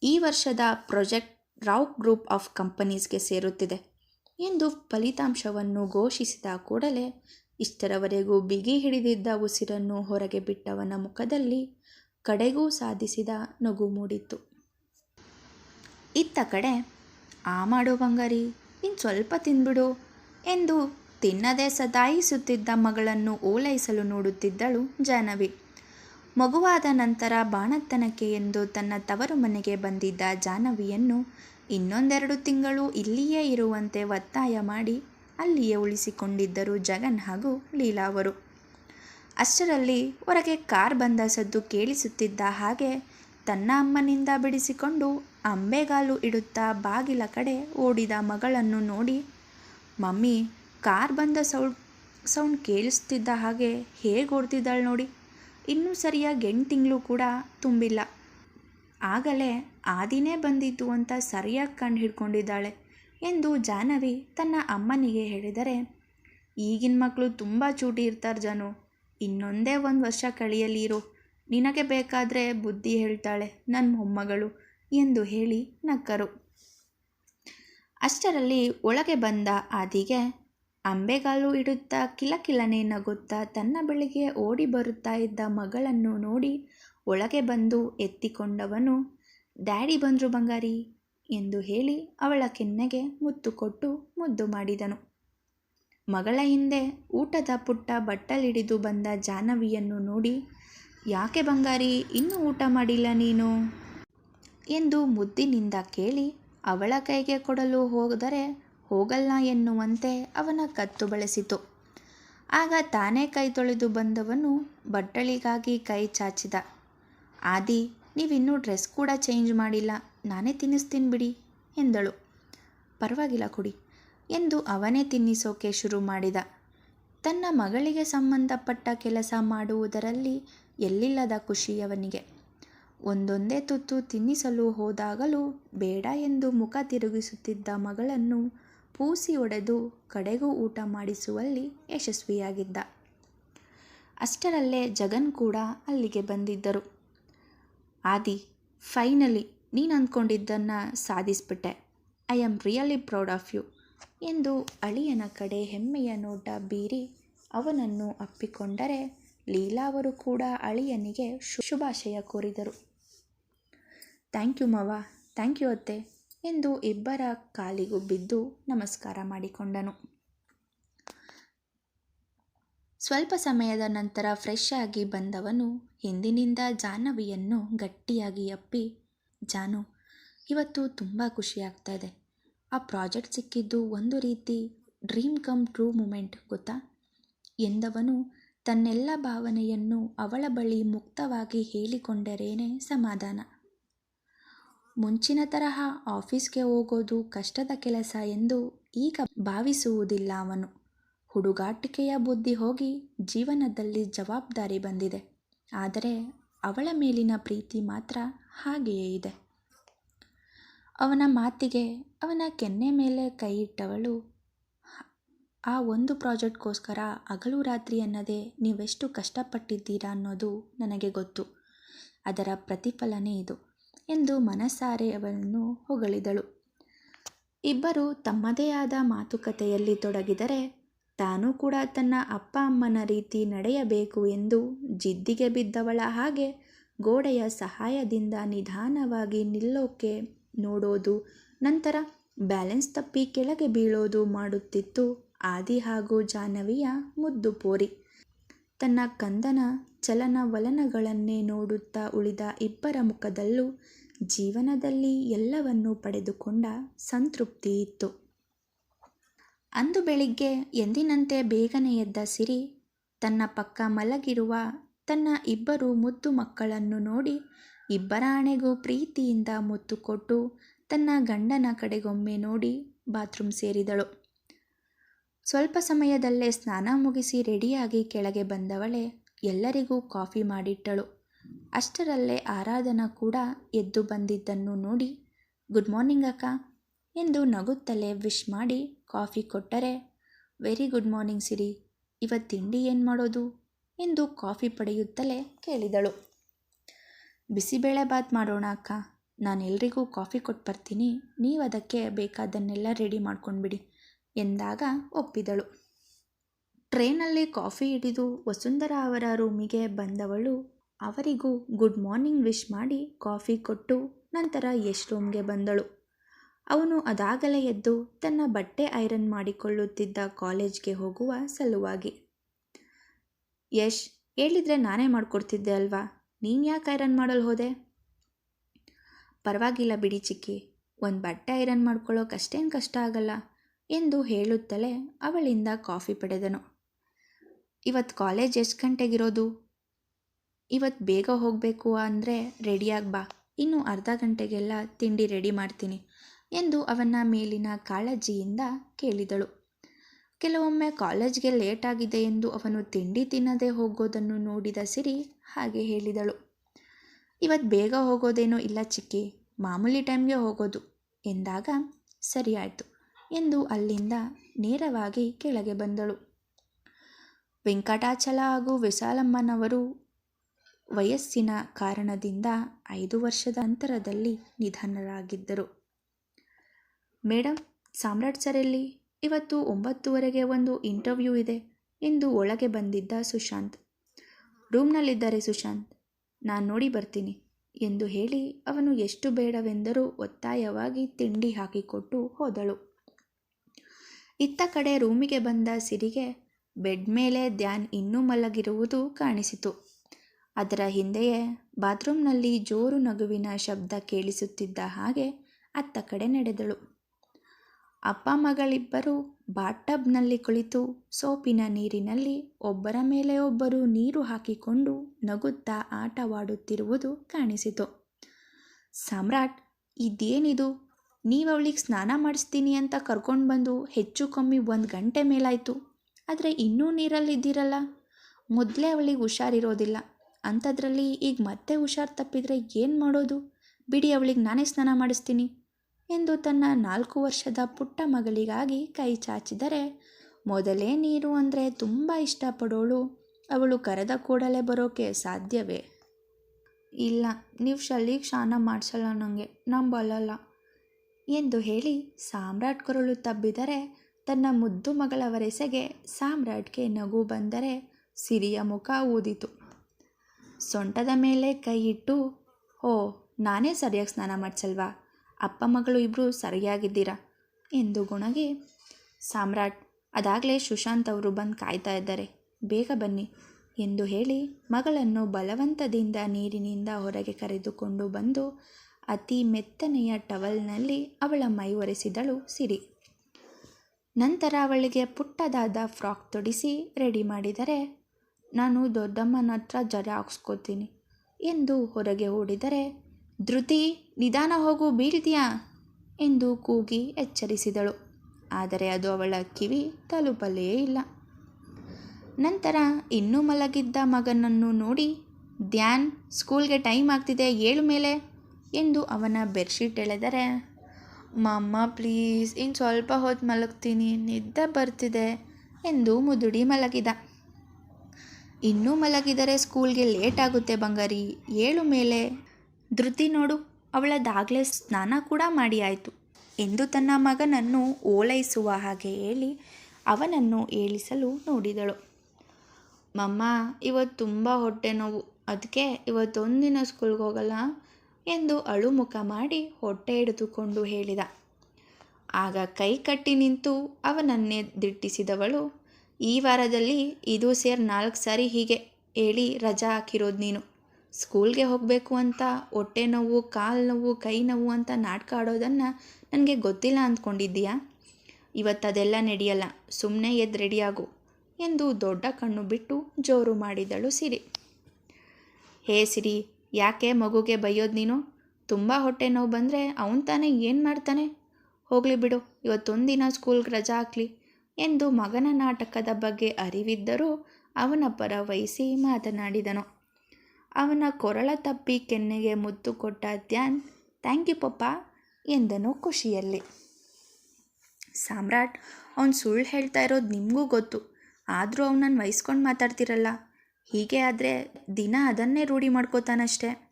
ಈ ವರ್ಷದ ಪ್ರಾಜೆಕ್ಟ್ ರಾವ್ ಗ್ರೂಪ್ ಆಫ್ ಕಂಪನೀಸ್ಗೆ ಸೇರುತ್ತಿದೆ ಎಂದು ಫಲಿತಾಂಶವನ್ನು ಘೋಷಿಸಿದ ಕೂಡಲೇ, ಇಷ್ಟರವರೆಗೂ ಬಿಗಿ ಹಿಡಿದಿದ್ದ ಉಸಿರನ್ನು ಹೊರಗೆ ಬಿಟ್ಟವನ ಮುಖದಲ್ಲಿ ಕಡೆಗೂ ಸಾಧಿಸಿದ ನಗು ಮೂಡಿತ್ತು. ಇತ್ತ ಕಡೆ, ಆ ಮಾಡು ಬಂಗಾರಿ ಇನ್ನು ಸ್ವಲ್ಪ ತಿಂದ್ಬಿಡು ಎಂದು ತಿನ್ನದೆ ಸದಾಯಿಸುತ್ತಿದ್ದ ಮಗಳನ್ನು ಓಲೈಸಲು ನೋಡುತ್ತಿದ್ದಳು ಜಾಹ್ನವಿ. ಮಗುವಾದ ನಂತರ ಬಾಣತ್ತನಕ್ಕೆ ಎಂದು ತನ್ನ ತವರು ಮನೆಗೆ ಬಂದಿದ್ದ ಜಾಹ್ನವಿಯನ್ನು ಇನ್ನೊಂದೆರಡು ತಿಂಗಳು ಇಲ್ಲಿಯೇ ಇರುವಂತೆ ಒತ್ತಾಯ ಮಾಡಿ ಅಲ್ಲಿಯೇ ಉಳಿಸಿಕೊಂಡಿದ್ದರು ಜಗನ್ ಹಾಗೂ ಲೀಲಾ ಅವರು. ಅಷ್ಟರಲ್ಲಿ ಹೊರಗೆ ಕಾರ್ ಬಂದ ಸದ್ದು ಕೇಳಿಸುತ್ತಿದ್ದ ಹಾಗೆ ತನ್ನ ಅಮ್ಮನಿಂದ ಬಿಡಿಸಿಕೊಂಡು ಅಂಬೆಗಾಲು ಇಡುತ್ತಾ ಬಾಗಿಲ ಕಡೆ ಓಡಿದ ಮಗಳನ್ನು ನೋಡಿ, ಮಮ್ಮಿ ಕಾರ್ ಬಂದ ಸೌಂಡ್ ಸೌಂಡ್ ಕೇಳಿಸ್ತಿದ್ದ ಹಾಗೆ ಹೇಗೆ ಓಡ್ತಿದ್ದಾಳೆ ನೋಡಿ. ಇನ್ನೂ ಸರಿಯಾಗಿ ಎಂಟು ತಿಂಗಳು ಕೂಡ ತುಂಬಿಲ್ಲ. ಆಗಲೇ ಆದಿನೇ ಬಂದಿತ್ತು ಅಂತ ಸರಿಯಾಗಿ ಕಂಡು ಹಿಡ್ಕೊಂಡಿದ್ದಾಳೆ ಎಂದು ಜಾಹ್ನವಿ ತನ್ನ ಅಮ್ಮನಿಗೆ ಹೇಳಿದರೆ, ಈಗಿನ ಮಕ್ಕಳು ತುಂಬ ಚೂಟಿ ಇರ್ತಾರೆ ಜಾನು, ಇನ್ನೊಂದೇ ಒಂದು ವರ್ಷ ಕಳಿಯಲಿರು ನಿನಗೆ ಬೇಕಾದರೆ ಬುದ್ಧಿ ಹೇಳ್ತಾಳೆ ನನ್ನ ಮೊಮ್ಮಗಳು ಎಂದು ಹೇಳಿ ನಕ್ಕರು. ಅಷ್ಟರಲ್ಲಿ ಒಳಗೆ ಬಂದ ಆದಿಗೆ ಅಂಬೆಗಾಲು ಇಡುತ್ತಾ ಕಿಲಕಿಲನೆ ನಗುತ್ತಾ ತನ್ನ ಬಳಿಗೆ ಓಡಿ ಬರುತ್ತಾ ಇದ್ದ ಮಗಳನ್ನು ನೋಡಿ ಒಳಗೆ ಬಂದು ಎತ್ತಿಕೊಂಡವನು, ಡ್ಯಾಡಿ ಬಂದರು ಬಂಗಾರಿ ಎಂದು ಹೇಳಿ ಅವಳ ಕೆನ್ನೆಗೆ ಮುತ್ತು ಕೊಟ್ಟು ಮುದ್ದು ಮಾಡಿದನು. ಮಗಳ ಹಿಂದೆ ಊಟದ ಪುಟ್ಟ ಬಟ್ಟಲಿಡಿದು ಬಂದ ಜಾಹ್ನವಿಯನ್ನು ನೋಡಿ, ಯಾಕೆ ಬಂಗಾರಿ, ಇನ್ನೂ ಊಟ ಮಾಡಿಲ್ಲ ನೀನು? ಎಂದು ಮುದ್ದಿನಿಂದ ಕೇಳಿ ಅವಳ ಕೈಗೆ ಕೊಡಲು ಹೋದರೆ ಹೋಗಲ್ಲ ಎನ್ನುವಂತೆ ಅವನ ಕತ್ತು ಬಳಸಿತು. ಆಗ ತಾನೇ ಕೈ ತೊಳೆದು ಬಂದವನು ಬಟ್ಟಳಿಗಾಗಿ ಕೈ ಚಾಚಿದ. ಆದಿ, ನೀವಿನ್ನೂ ಡ್ರೆಸ್ ಕೂಡ ಚೇಂಜ್ ಮಾಡಿಲ್ಲ. ನಾನೇ ತಿನ್ನಿಸ್ತೀನಿ ಬಿಡಿ, ಎಂದಳು. ಪರವಾಗಿಲ್ಲ ಕೊಡಿ, ಎಂದು ಅವನೇ ತಿನ್ನಿಸೋಕೆ ಶುರು ಮಾಡಿದ. ತನ್ನ ಮಗಳಿಗೆ ಸಂಬಂಧಪಟ್ಟ ಕೆಲಸ ಮಾಡುವುದರಲ್ಲಿ ಎಲ್ಲಿಲ್ಲದ ಖುಷಿ ಅವನಿಗೆ ಒಂದೊಂದೇ ತುತ್ತು ತಿನ್ನಿಸಲು ಹೋದಾಗಲೂ ಬೇಡ ಎಂದು ಮುಖ ತಿರುಗಿಸುತ್ತಿದ್ದ ಮಗಳನ್ನು ಪೂಸಿ ಒಡೆದು ಕಡೆಗೂ ಊಟ ಮಾಡಿಸುವಲ್ಲಿ ಯಶಸ್ವಿಯಾಗಿದ್ದ. ಅಷ್ಟರಲ್ಲೇ ಜಗನ್ ಕೂಡ ಅಲ್ಲಿಗೆ ಬಂದಿದ್ದರು. ಆದಿ, ಫೈನಲಿ ನೀನು ಅಂದ್ಕೊಂಡಿದ್ದನ್ನು ಸಾಧಿಸ್ಬಿಟ್ಟೆ. I am really proud of you ಎಂದು ಅಳಿಯನ ಕಡೆ ಹೆಮ್ಮೆಯ ನೋಟ ಬೀರಿ ಅವನನ್ನು ಅಪ್ಪಿಕೊಂಡರೆ ಲೀಲಾ ಅವರು ಕೂಡ ಅಳಿಯನಿಗೆ ಶುಭಾಶಯ ಕೋರಿದರು. ಥ್ಯಾಂಕ್ ಯು ಮವ, ಥ್ಯಾಂಕ್ ಯು ಅತ್ತೆ. ಎಂದು ಇಬ್ಬರ ಕಾಲಿಗೂ ಬಿದ್ದು ನಮಸ್ಕಾರ ಮಾಡಿಕೊಂಡನು. ಸ್ವಲ್ಪ ಸಮಯದ ನಂತರ ಫ್ರೆಶ್ ಆಗಿ ಬಂದವನು ಹಿಂದಿನಿಂದ ಜಾಹ್ನವಿಯನ್ನು ಗಟ್ಟಿಯಾಗಿ ಅಪ್ಪಿ, ಜಾನು, ಇವತ್ತು ತುಂಬ ಖುಷಿಯಾಗ್ತಾ ಇದೆ. ಆ ಪ್ರಾಜೆಕ್ಟ್ ಸಿಕ್ಕಿದ್ದು ಒಂದು ರೀತಿ ಡ್ರೀಮ್ ಕಮ್ ಟ್ರೂ ಮೂಮೆಂಟ್, ಗೊತ್ತಾ? ಎಂದವನು ತನ್ನೆಲ್ಲ ಭಾವನೆಯನ್ನು ಅವಳ ಬಳಿ ಮುಕ್ತವಾಗಿ ಹೇಳಿಕೊಂಡರೇನೆ ಸಮಾಧಾನ. ಮುಂಚಿನ ತರಹ ಆಫೀಸ್ಗೆ ಹೋಗೋದು ಕಷ್ಟದ ಕೆಲಸ ಎಂದು ಈಗ ಭಾವಿಸುವುದಿಲ್ಲ ಅವನು. ಹುಡುಗಾಟಿಕೆಯ ಬುದ್ಧಿ ಹೋಗಿ ಜೀವನದಲ್ಲಿ ಜವಾಬ್ದಾರಿ ಬಂದಿದೆ. ಆದರೆ ಅವಳ ಮೇಲಿನ ಪ್ರೀತಿ ಮಾತ್ರ ಹಾಗೆಯೇ ಇದೆ. ಅವನ ಮಾತಿಗೆ ಅವನ ಕೆನ್ನೆ ಮೇಲೆ ಕೈ ಇಟ್ಟವಳು, ಆ ಒಂದು ಪ್ರಾಜೆಕ್ಟ್ಗೋಸ್ಕರ ಹಗಲು ರಾತ್ರಿ ಅನ್ನದೇ ನೀವೆಷ್ಟು ಕಷ್ಟಪಟ್ಟಿದ್ದೀರಾ ಅನ್ನೋದು ನನಗೆ ಗೊತ್ತು. ಅದರ ಪ್ರತಿಫಲನೇ ಇದು. ಎಂದು ಮನಸಾರೆ ಅವರನ್ನು ಹೊಗಳಿದಳು. ಇಬ್ಬರು ತಮ್ಮದೇ ಆದ ಮಾತುಕತೆಯಲ್ಲಿ ತೊಡಗಿದರೆ ತಾನೂ ಕೂಡ ತನ್ನ ಅಪ್ಪ ಅಮ್ಮನ ರೀತಿ ನಡೆಯಬೇಕು ಎಂದು ಜಿದ್ದಿಗೆ ಬಿದ್ದವಳ ಹಾಗೆ ಗೋಡೆಯ ಸಹಾಯದಿಂದ ನಿಧಾನವಾಗಿ ನಿಲ್ಲೋಕೆ ನೋಡೋದು, ನಂತರ ಬ್ಯಾಲೆನ್ಸ್ ತಪ್ಪಿ ಕೆಳಗೆ ಬೀಳೋದು ಮಾಡುತ್ತಿತ್ತು ಆದಿ ಹಾಗೂ ಜಾಹ್ನವಿಯ ಮುದ್ದು ಪೋರಿ. ತನ್ನ ಕಂದನ ಚಲನವಲನಗಳನ್ನೇ ನೋಡುತ್ತಾ ಉಳಿದ ಇಬ್ಬರ ಮುಖದಲ್ಲೂ ಜೀವನದಲ್ಲಿ ಎಲ್ಲವನ್ನೂ ಪಡೆದುಕೊಂಡ ಸಂತೃಪ್ತಿ ಇತ್ತು. ಅಂದು ಬೆಳಿಗ್ಗೆ ಎಂದಿನಂತೆ ಬೇಗನೆ ಎದ್ದ ಸಿರಿ ತನ್ನ ಪಕ್ಕ ಮಲಗಿರುವ ತನ್ನ ಇಬ್ಬರು ಮುದ್ದು ಮಕ್ಕಳನ್ನು ನೋಡಿ ಇಬ್ಬರ ಆಣೆಗೂ ಪ್ರೀತಿಯಿಂದ ಮುತ್ತು ಕೊಟ್ಟು ತನ್ನ ಗಂಡನ ಕಡೆಗೊಮ್ಮೆ ನೋಡಿ ಬಾತ್ರೂಮ್ ಸೇರಿದಳು. ಸ್ವಲ್ಪ ಸಮಯದಲ್ಲೇ ಸ್ನಾನ ಮುಗಿಸಿ ರೆಡಿಯಾಗಿ ಕೆಳಗೆ ಬಂದವಳೆ ಎಲ್ಲರಿಗೂ ಕಾಫಿ ಮಾಡಿಟ್ಟಳು. ಅಷ್ಟರಲ್ಲೇ ಆರಾಧನಾ ಕೂಡ ಎದ್ದು ಬಂದಿದ್ದನ್ನು ನೋಡಿ, ಗುಡ್ ಮಾರ್ನಿಂಗ್ ಅಕ್ಕ ಎಂದು ನಗುತ್ತಲೇ ವಿಶ್ ಮಾಡಿ ಕಾಫಿ ಕೊಟ್ಟರೆ, ವೆರಿ ಗುಡ್ ಮಾರ್ನಿಂಗ್ ಸಿರಿ ಇವತ್ತು ತಿಂಡಿ ಏನು ಮಾಡೋದು? ಎಂದು ಕಾಫಿ ಪಡೆಯುತ್ತಲೇ ಕೇಳಿದಳು. ಬಿಸಿಬೇಳೆ ಬಾತ್ ಮಾಡೋಣ ಅಕ್ಕ, ನಾನು ಎಲ್ರಿಗೂ ಕಾಫಿ ಕೊಟ್ಟು ಬರ್ತೀನಿ, ನೀವು ಅದಕ್ಕೆ ಬೇಕಾದನ್ನೆಲ್ಲ ರೆಡಿ ಮಾಡ್ಕೊಂಡ್ಬಿಡಿ ಎಂದಾಗ ಒಪ್ಪಿದಳು. ಟ್ರೈನಲ್ಲಿ ಕಾಫಿ ಹಿಡಿದು ವಸುಂಧರಾ ಅವರ ರೂಮಿಗೆ ಬಂದವಳು ಅವರಿಗೂ ಗುಡ್ ಮಾರ್ನಿಂಗ್ ವಿಶ್ ಮಾಡಿ ಕಾಫಿ ಕೊಟ್ಟು ನಂತರ ಯಶ್ ರೂಮ್ಗೆ ಬಂದಳು. ಅವನು ಅದಾಗಲೇ ಎದ್ದು ತನ್ನ ಬಟ್ಟೆ ಐರನ್ ಮಾಡಿಕೊಳ್ಳುತ್ತಿದ್ದ ಕಾಲೇಜ್ಗೆ ಹೋಗುವ ಸಲುವಾಗಿ, ಯಶ್, ಹೇಳಿದರೆ ನಾನೇ ಮಾಡಿಕೊಡ್ತಿದ್ದೆ ಅಲ್ವಾ? ನೀನು ಯಾಕೆ ಐರನ್ ಮಾಡಲು ಹೋದೆ? ಪರವಾಗಿಲ್ಲ ಬಿಡಿ ಚಿಕ್ಕಿ, ಒಂದು ಬಟ್ಟೆ ಐರನ್ ಮಾಡ್ಕೊಳ್ಳೋಕೆ ಅಷ್ಟೇನು ಕಷ್ಟ ಆಗಲ್ಲ ಎಂದು ಹೇಳುತ್ತಲೇ ಅವಳಿಂದ ಕಾಫಿ ಪಡೆದನು. ಇವತ್ತು ಕಾಲೇಜ್ ಎಷ್ಟು ಗಂಟೆಗಿರೋದು ಇವತ್ತು ಬೇಗ ಹೋಗಬೇಕು ಅಂದರೆ ರೆಡಿಯಾಗಿ ಬಾ. ಇನ್ನು ಅರ್ಧ ಗಂಟೆಗೆಲ್ಲ ತಿಂಡಿ ರೆಡಿ ಮಾಡ್ತೀನಿ ಎಂದು ಅವನ ಮೇಲಿನ ಕಾಳಜಿಯಿಂದ ಕೇಳಿದಳು. ಕೆಲವೊಮ್ಮೆ ಕಾಲೇಜ್ಗೆ ಲೇಟ್ ಆಗಿದೆ ಎಂದು ಅವನು ತಿಂಡಿ ತಿನ್ನದೆ ಹೋಗೋದನ್ನು ನೋಡಿದ ಸಿರಿ ಹಾಗೆ ಹೇಳಿದಳು. ಇವತ್ತು ಬೇಗ ಹೋಗೋದೇನೋ ಇಲ್ಲ ಚಿಕ್ಕಿ, ಮಾಮೂಲಿ ಟೈಮ್ಗೆ ಹೋಗೋದು, ಎಂದಾಗ ಸರಿ ಆಯಿತು ಎಂದು ಅಲ್ಲಿಂದ ನೇರವಾಗಿ ಕೆಳಗೆ ಬಂದಳು. ವೆಂಕಟಾಚಲ ಹಾಗೂ ವಿಶಾಲಮ್ಮನವರು ವಯಸ್ಸಿನ ಕಾರಣದಿಂದ ಐದು ವರ್ಷದ ಅಂತರದಲ್ಲಿ ನಿಧನರಾಗಿದ್ದರು. ಮೇಡಮ್ ಸಾಮ್ರಾಟ್ ಸರ್ ಎಲ್ಲಿ ಇವತ್ತು ಒಂಬತ್ತುವರೆಗೆ ಒಂದು ಇಂಟರ್ವ್ಯೂ ಇದೆ. ಎಂದು ಒಳಗೆ ಬಂದಿದ್ದ ಸುಶಾಂತ್. ರೂಮ್ನಲ್ಲಿದ್ದಾರೆ ಸುಶಾಂತ್. ನಾನು ನೋಡಿ ಬರ್ತೀನಿ ಎಂದು ಹೇಳಿ ಅವನು ಎಷ್ಟು ಬೇಡವೆಂದರೂ ಒತ್ತಾಯವಾಗಿ ತಿಂಡಿ ಹಾಕಿಕೊಟ್ಟು ಹೋದಳು. ಇತ್ತ ಕಡೆ ರೂಮಿಗೆ ಬಂದ ಸಿರಿಗೆ ಬೆಡ್ ಮೇಲೆ ಧ್ಯಾನ್ ಇನ್ನೂ ಮಲಗಿರುವುದು ಕಾಣಿಸಿತು. ಅದರ ಹಿಂದೆಯೇ ಬಾತ್ರೂಮ್ನಲ್ಲಿ ಜೋರು ನಗುವಿನ ಶಬ್ದ ಕೇಳಿಸುತ್ತಿದ್ದ ಹಾಗೆ ಅತ್ತ ಕಡೆ ನಡೆದಳು. ಅಪ್ಪ ಮಗಳಿಬ್ಬರು ಬಾಟಬ್ನಲ್ಲಿ ಕುಳಿತು ಸೋಪಿನ ನೀರಿನಲ್ಲಿ ಒಬ್ಬರ ಮೇಲೆ ಒಬ್ಬರು ನೀರು ಹಾಕಿಕೊಂಡು ನಗುತ್ತಾ ಆಟವಾಡುತ್ತಿರುವುದು ಕಾಣಿಸಿತು. ಸಾಮ್ರಾಟ್, ಇದೇನಿದು? ನೀವು ಅವಳಿಗೆ ಸ್ನಾನ ಮಾಡಿಸ್ತೀನಿ ಅಂತ ಕರ್ಕೊಂಡು ಬಂದು ಹೆಚ್ಚು ಕಮ್ಮಿ ಒಂದು ಗಂಟೆ ಮೇಲಾಯಿತು. ಆದರೆ ಇನ್ನೂ ನೀರಲ್ಲಿದ್ದೀರಲ್ಲ? ಮೊದಲೇ ಅವಳಿಗೆ ಹುಷಾರಿರೋದಿಲ್ಲ. ಅಂಥದ್ರಲ್ಲಿ ಈಗ ಮತ್ತೆ ಹುಷಾರು ತಪ್ಪಿದರೆ ಏನು ಮಾಡೋದು? ಬಿಡಿ ಅವಳಿಗೆ ನಾನೇ ಸ್ನಾನ ಮಾಡಿಸ್ತೀನಿ ಎಂದು ತನ್ನ ನಾಲ್ಕು ವರ್ಷದ ಪುಟ್ಟ ಮಗಳಿಗಾಗಿ ಕೈ ಚಾಚಿದರೆ, ಮೊದಲೇ ನೀರು ಅಂದರೆ ತುಂಬ ಇಷ್ಟಪಡೋಳು. ಅವಳು ಕರೆದ ಕೂಡಲೇ ಬರೋಕೆ ಸಾಧ್ಯವೇ? ಇಲ್ಲ, ನೀವು ಶಲ್ಲಿಗೆ ಸ್ನಾನ ಮಾಡಿಸಲ್ಲ ನನಗೆ ನಂಬಲ್ಲ ಎಂದು ಹೇಳಿ ಸಾಮ್ರಾಟ್ ಕೊರಳು ತಬ್ಬಿದರೆ, ತನ್ನ ಮುದ್ದು ಮಗಳ ವರೆಸೆಗೆ ಸಾಮ್ರಾಟ್ಗೆ ನಗು ಬಂದರೆ ಸಿರಿಯ ಮುಖ ಊದಿತು. ಸೊಂಟದ ಮೇಲೆ ಕೈ ಇಟ್ಟು ಓ ನಾನೇ ಸರಿಯಾಗಿ ಸ್ನಾನ ಮಾಡಿಸಲ್ವಾ? ಅಪ್ಪ ಮಗಳು ಇಬ್ಬರು ಸರಿಯಾಗಿದ್ದೀರಾ? ಎಂದು ಗುಣಗಿ. ಸಾಮ್ರಾಟ್, ಅದಾಗಲೇ ಸುಶಾಂತ್ ಅವರು ಬಂದು ಕಾಯ್ತಾ ಇದ್ದಾರೆ. ಬೇಗ ಬನ್ನಿ ಎಂದು ಹೇಳಿ ಮಗಳನ್ನು ಬಲವಂತದಿಂದ ನೀರಿನಿಂದ ಹೊರಗೆ ಕರೆದುಕೊಂಡು ಬಂದು, ಅತಿ ಮೆತ್ತನೆಯ ಟವಲ್ನಲ್ಲಿ ಅವಳ ಮೈ ಒರೆಸಿದಳು ಸಿರಿ. ನಂತರ ಅವಳಿಗೆ ಪುಟ್ಟದಾದ ಫ್ರಾಕ್ ತೊಡಿಸಿ ರೆಡಿ ಮಾಡಿದರೆ ನಾನು ದೊಡ್ಡಮ್ಮನ ಹತ್ರ ಜರ ಹಾಕ್ಸ್ಕೋತೀನಿ. ಎಂದು ಹೊರಗೆ ಓಡಿದರೆ, ಧೃತಿ, ನಿಧಾನ ಹೋಗು ಬೀಳ್ತೀಯಾ ಎಂದು ಕೂಗಿ ಎಚ್ಚರಿಸಿದಳು. ಆದರೆ ಅದು ಅವಳ ಕಿವಿ ತಲುಪಲೇ ಇಲ್ಲ. ನಂತರ ಇನ್ನೂ ಮಲಗಿದ್ದ ಮಗನನ್ನು ನೋಡಿ, ಧ್ಯಾನ್, ಸ್ಕೂಲ್ಗೆ ಟೈಮ್ ಆಗ್ತಿದೆ, ಏಳು ಮೇಲೆ? ಎಂದು ಅವನ ಬೆಡ್ಶೀಟ್ ಎಳೆದರೆ, ಮಮ್ಮ, ಪ್ಲೀಸ್, ಇನ್ನು ಸ್ವಲ್ಪ ಹೊತ್ತು ಮಲಗ್ತೀನಿ, ನಿದ್ದೆ ಬರ್ತಿದೆ, ಎಂದು ಮುದುಡಿ ಮಲಗಿದ. ಇನ್ನೂ ಮಲಗಿದರೆ ಸ್ಕೂಲ್ಗೆ ಲೇಟ್ ಆಗುತ್ತೆ ಬಂಗಾರಿ. ಏಳು ಮೇಲೆ. ಧೃತಿ ನೋಡು ಅವಳದಾಗಲೇ ಸ್ನಾನ ಕೂಡ ಮಾಡಿ ಆಯಿತು. ಎಂದು ತನ್ನ ಮಗನನ್ನು ಓಲೈಸುವ ಹಾಗೆ ಹೇಳಿ ಅವನನ್ನು ಏಳಿಸಲು ನೋಡಿದಳು. ಮಮ್ಮ, ಇವತ್ತು ತುಂಬ ಹೊಟ್ಟೆ ನೋವು. ಅದಕ್ಕೆ ಇವತ್ತೊಂದಿನ ಸ್ಕೂಲ್ಗೆ ಹೋಗಲ್ಲ ಎಂದು ಅಳುಮುಖ ಮಾಡಿ ಹೊಟ್ಟೆ ಹಿಡಿದುಕೊಂಡು ಹೇಳಿದ. ಆಗ ಕೈ ಕಟ್ಟಿ ನಿಂತು ಅವನನ್ನೇ ದಿಟ್ಟಿಸಿದವಳು ಈ ವಾರದಲ್ಲಿ ಇದು ಸೇರಿ ನಾಲ್ಕು ಸಾರಿ ಹೀಗೆ ಹೇಳಿ ರಜಾ ಹಾಕಿರೋದು ನೀನು. ಸ್ಕೂಲ್ಗೆ ಹೋಗಬೇಕು ಅಂತ, ಹೊಟ್ಟೆ ನೋವು, ಕಾಲು ನೋವು, ಕೈ ನೋವು ಅಂತ ನಾಟಕ ಆಡೋದನ್ನು ನನಗೆ ಗೊತ್ತಿಲ್ಲ ಅಂದ್ಕೊಂಡಿದ್ದೀಯಾ? ಇವತ್ತು ಅದೆಲ್ಲ ನಡೆಯಲ್ಲ ಸುಮ್ಮನೆ ಎದ್ದು ರೆಡಿಯಾಗು ಎಂದು ದೊಡ್ಡ ಕಣ್ಣು ಬಿಟ್ಟು ಜೋರು ಮಾಡಿದಳು ಸಿರಿ. ಹೇ ಸಿರಿ, ಯಾಕೆ ಮಗುಗೆ ಬೈಯೋದು ನೀನು? ತುಂಬ ಹೊಟ್ಟೆ ನೋವು ಬಂದರೆ ಅವನು ತಾನೇ ಏನು ಮಾಡ್ತಾನೆ? ಹೋಗಲಿ ಬಿಡು ಇವತ್ತೊಂದಿನ ಸ್ಕೂಲ್ಗೆ ರಜಾ ಹಾಕಲಿ. ಎಂದು ಮಗನ ನಾಟಕದ ಬಗ್ಗೆ ಅರಿವಿದ್ದರೂ ಅವನ ಪರ ವಹಿಸಿ ಮಾತನಾಡಿದನು. ಅವನ ಕೊರಳ ತಪ್ಪಿ ಕೆನ್ನೆಗೆ ಮುತ್ತು ಕೊಟ್ಟ ಧ್ಯಾನ್, ಥ್ಯಾಂಕ್ ಯು ಪಪ್ಪ ಎಂದನು ಖುಷಿಯಲ್ಲಿ. ಸಾಮ್ರಾಟ್, ಅವನು ಸುಳ್ಳು ಹೇಳ್ತಾ ಇರೋದು ನಿಮಗೂ ಗೊತ್ತು. ಆದರೂ ಅವನನ್ನು ವಹಿಸ್ಕೊಂಡು ಮಾತಾಡ್ತಿರಲ್ಲ. ಹೀಗೆ ಆದರೆ ದಿನ ಅದನ್ನೇ ರೂಢಿ ಮಾಡ್ಕೋತಾನಷ್ಟೆ.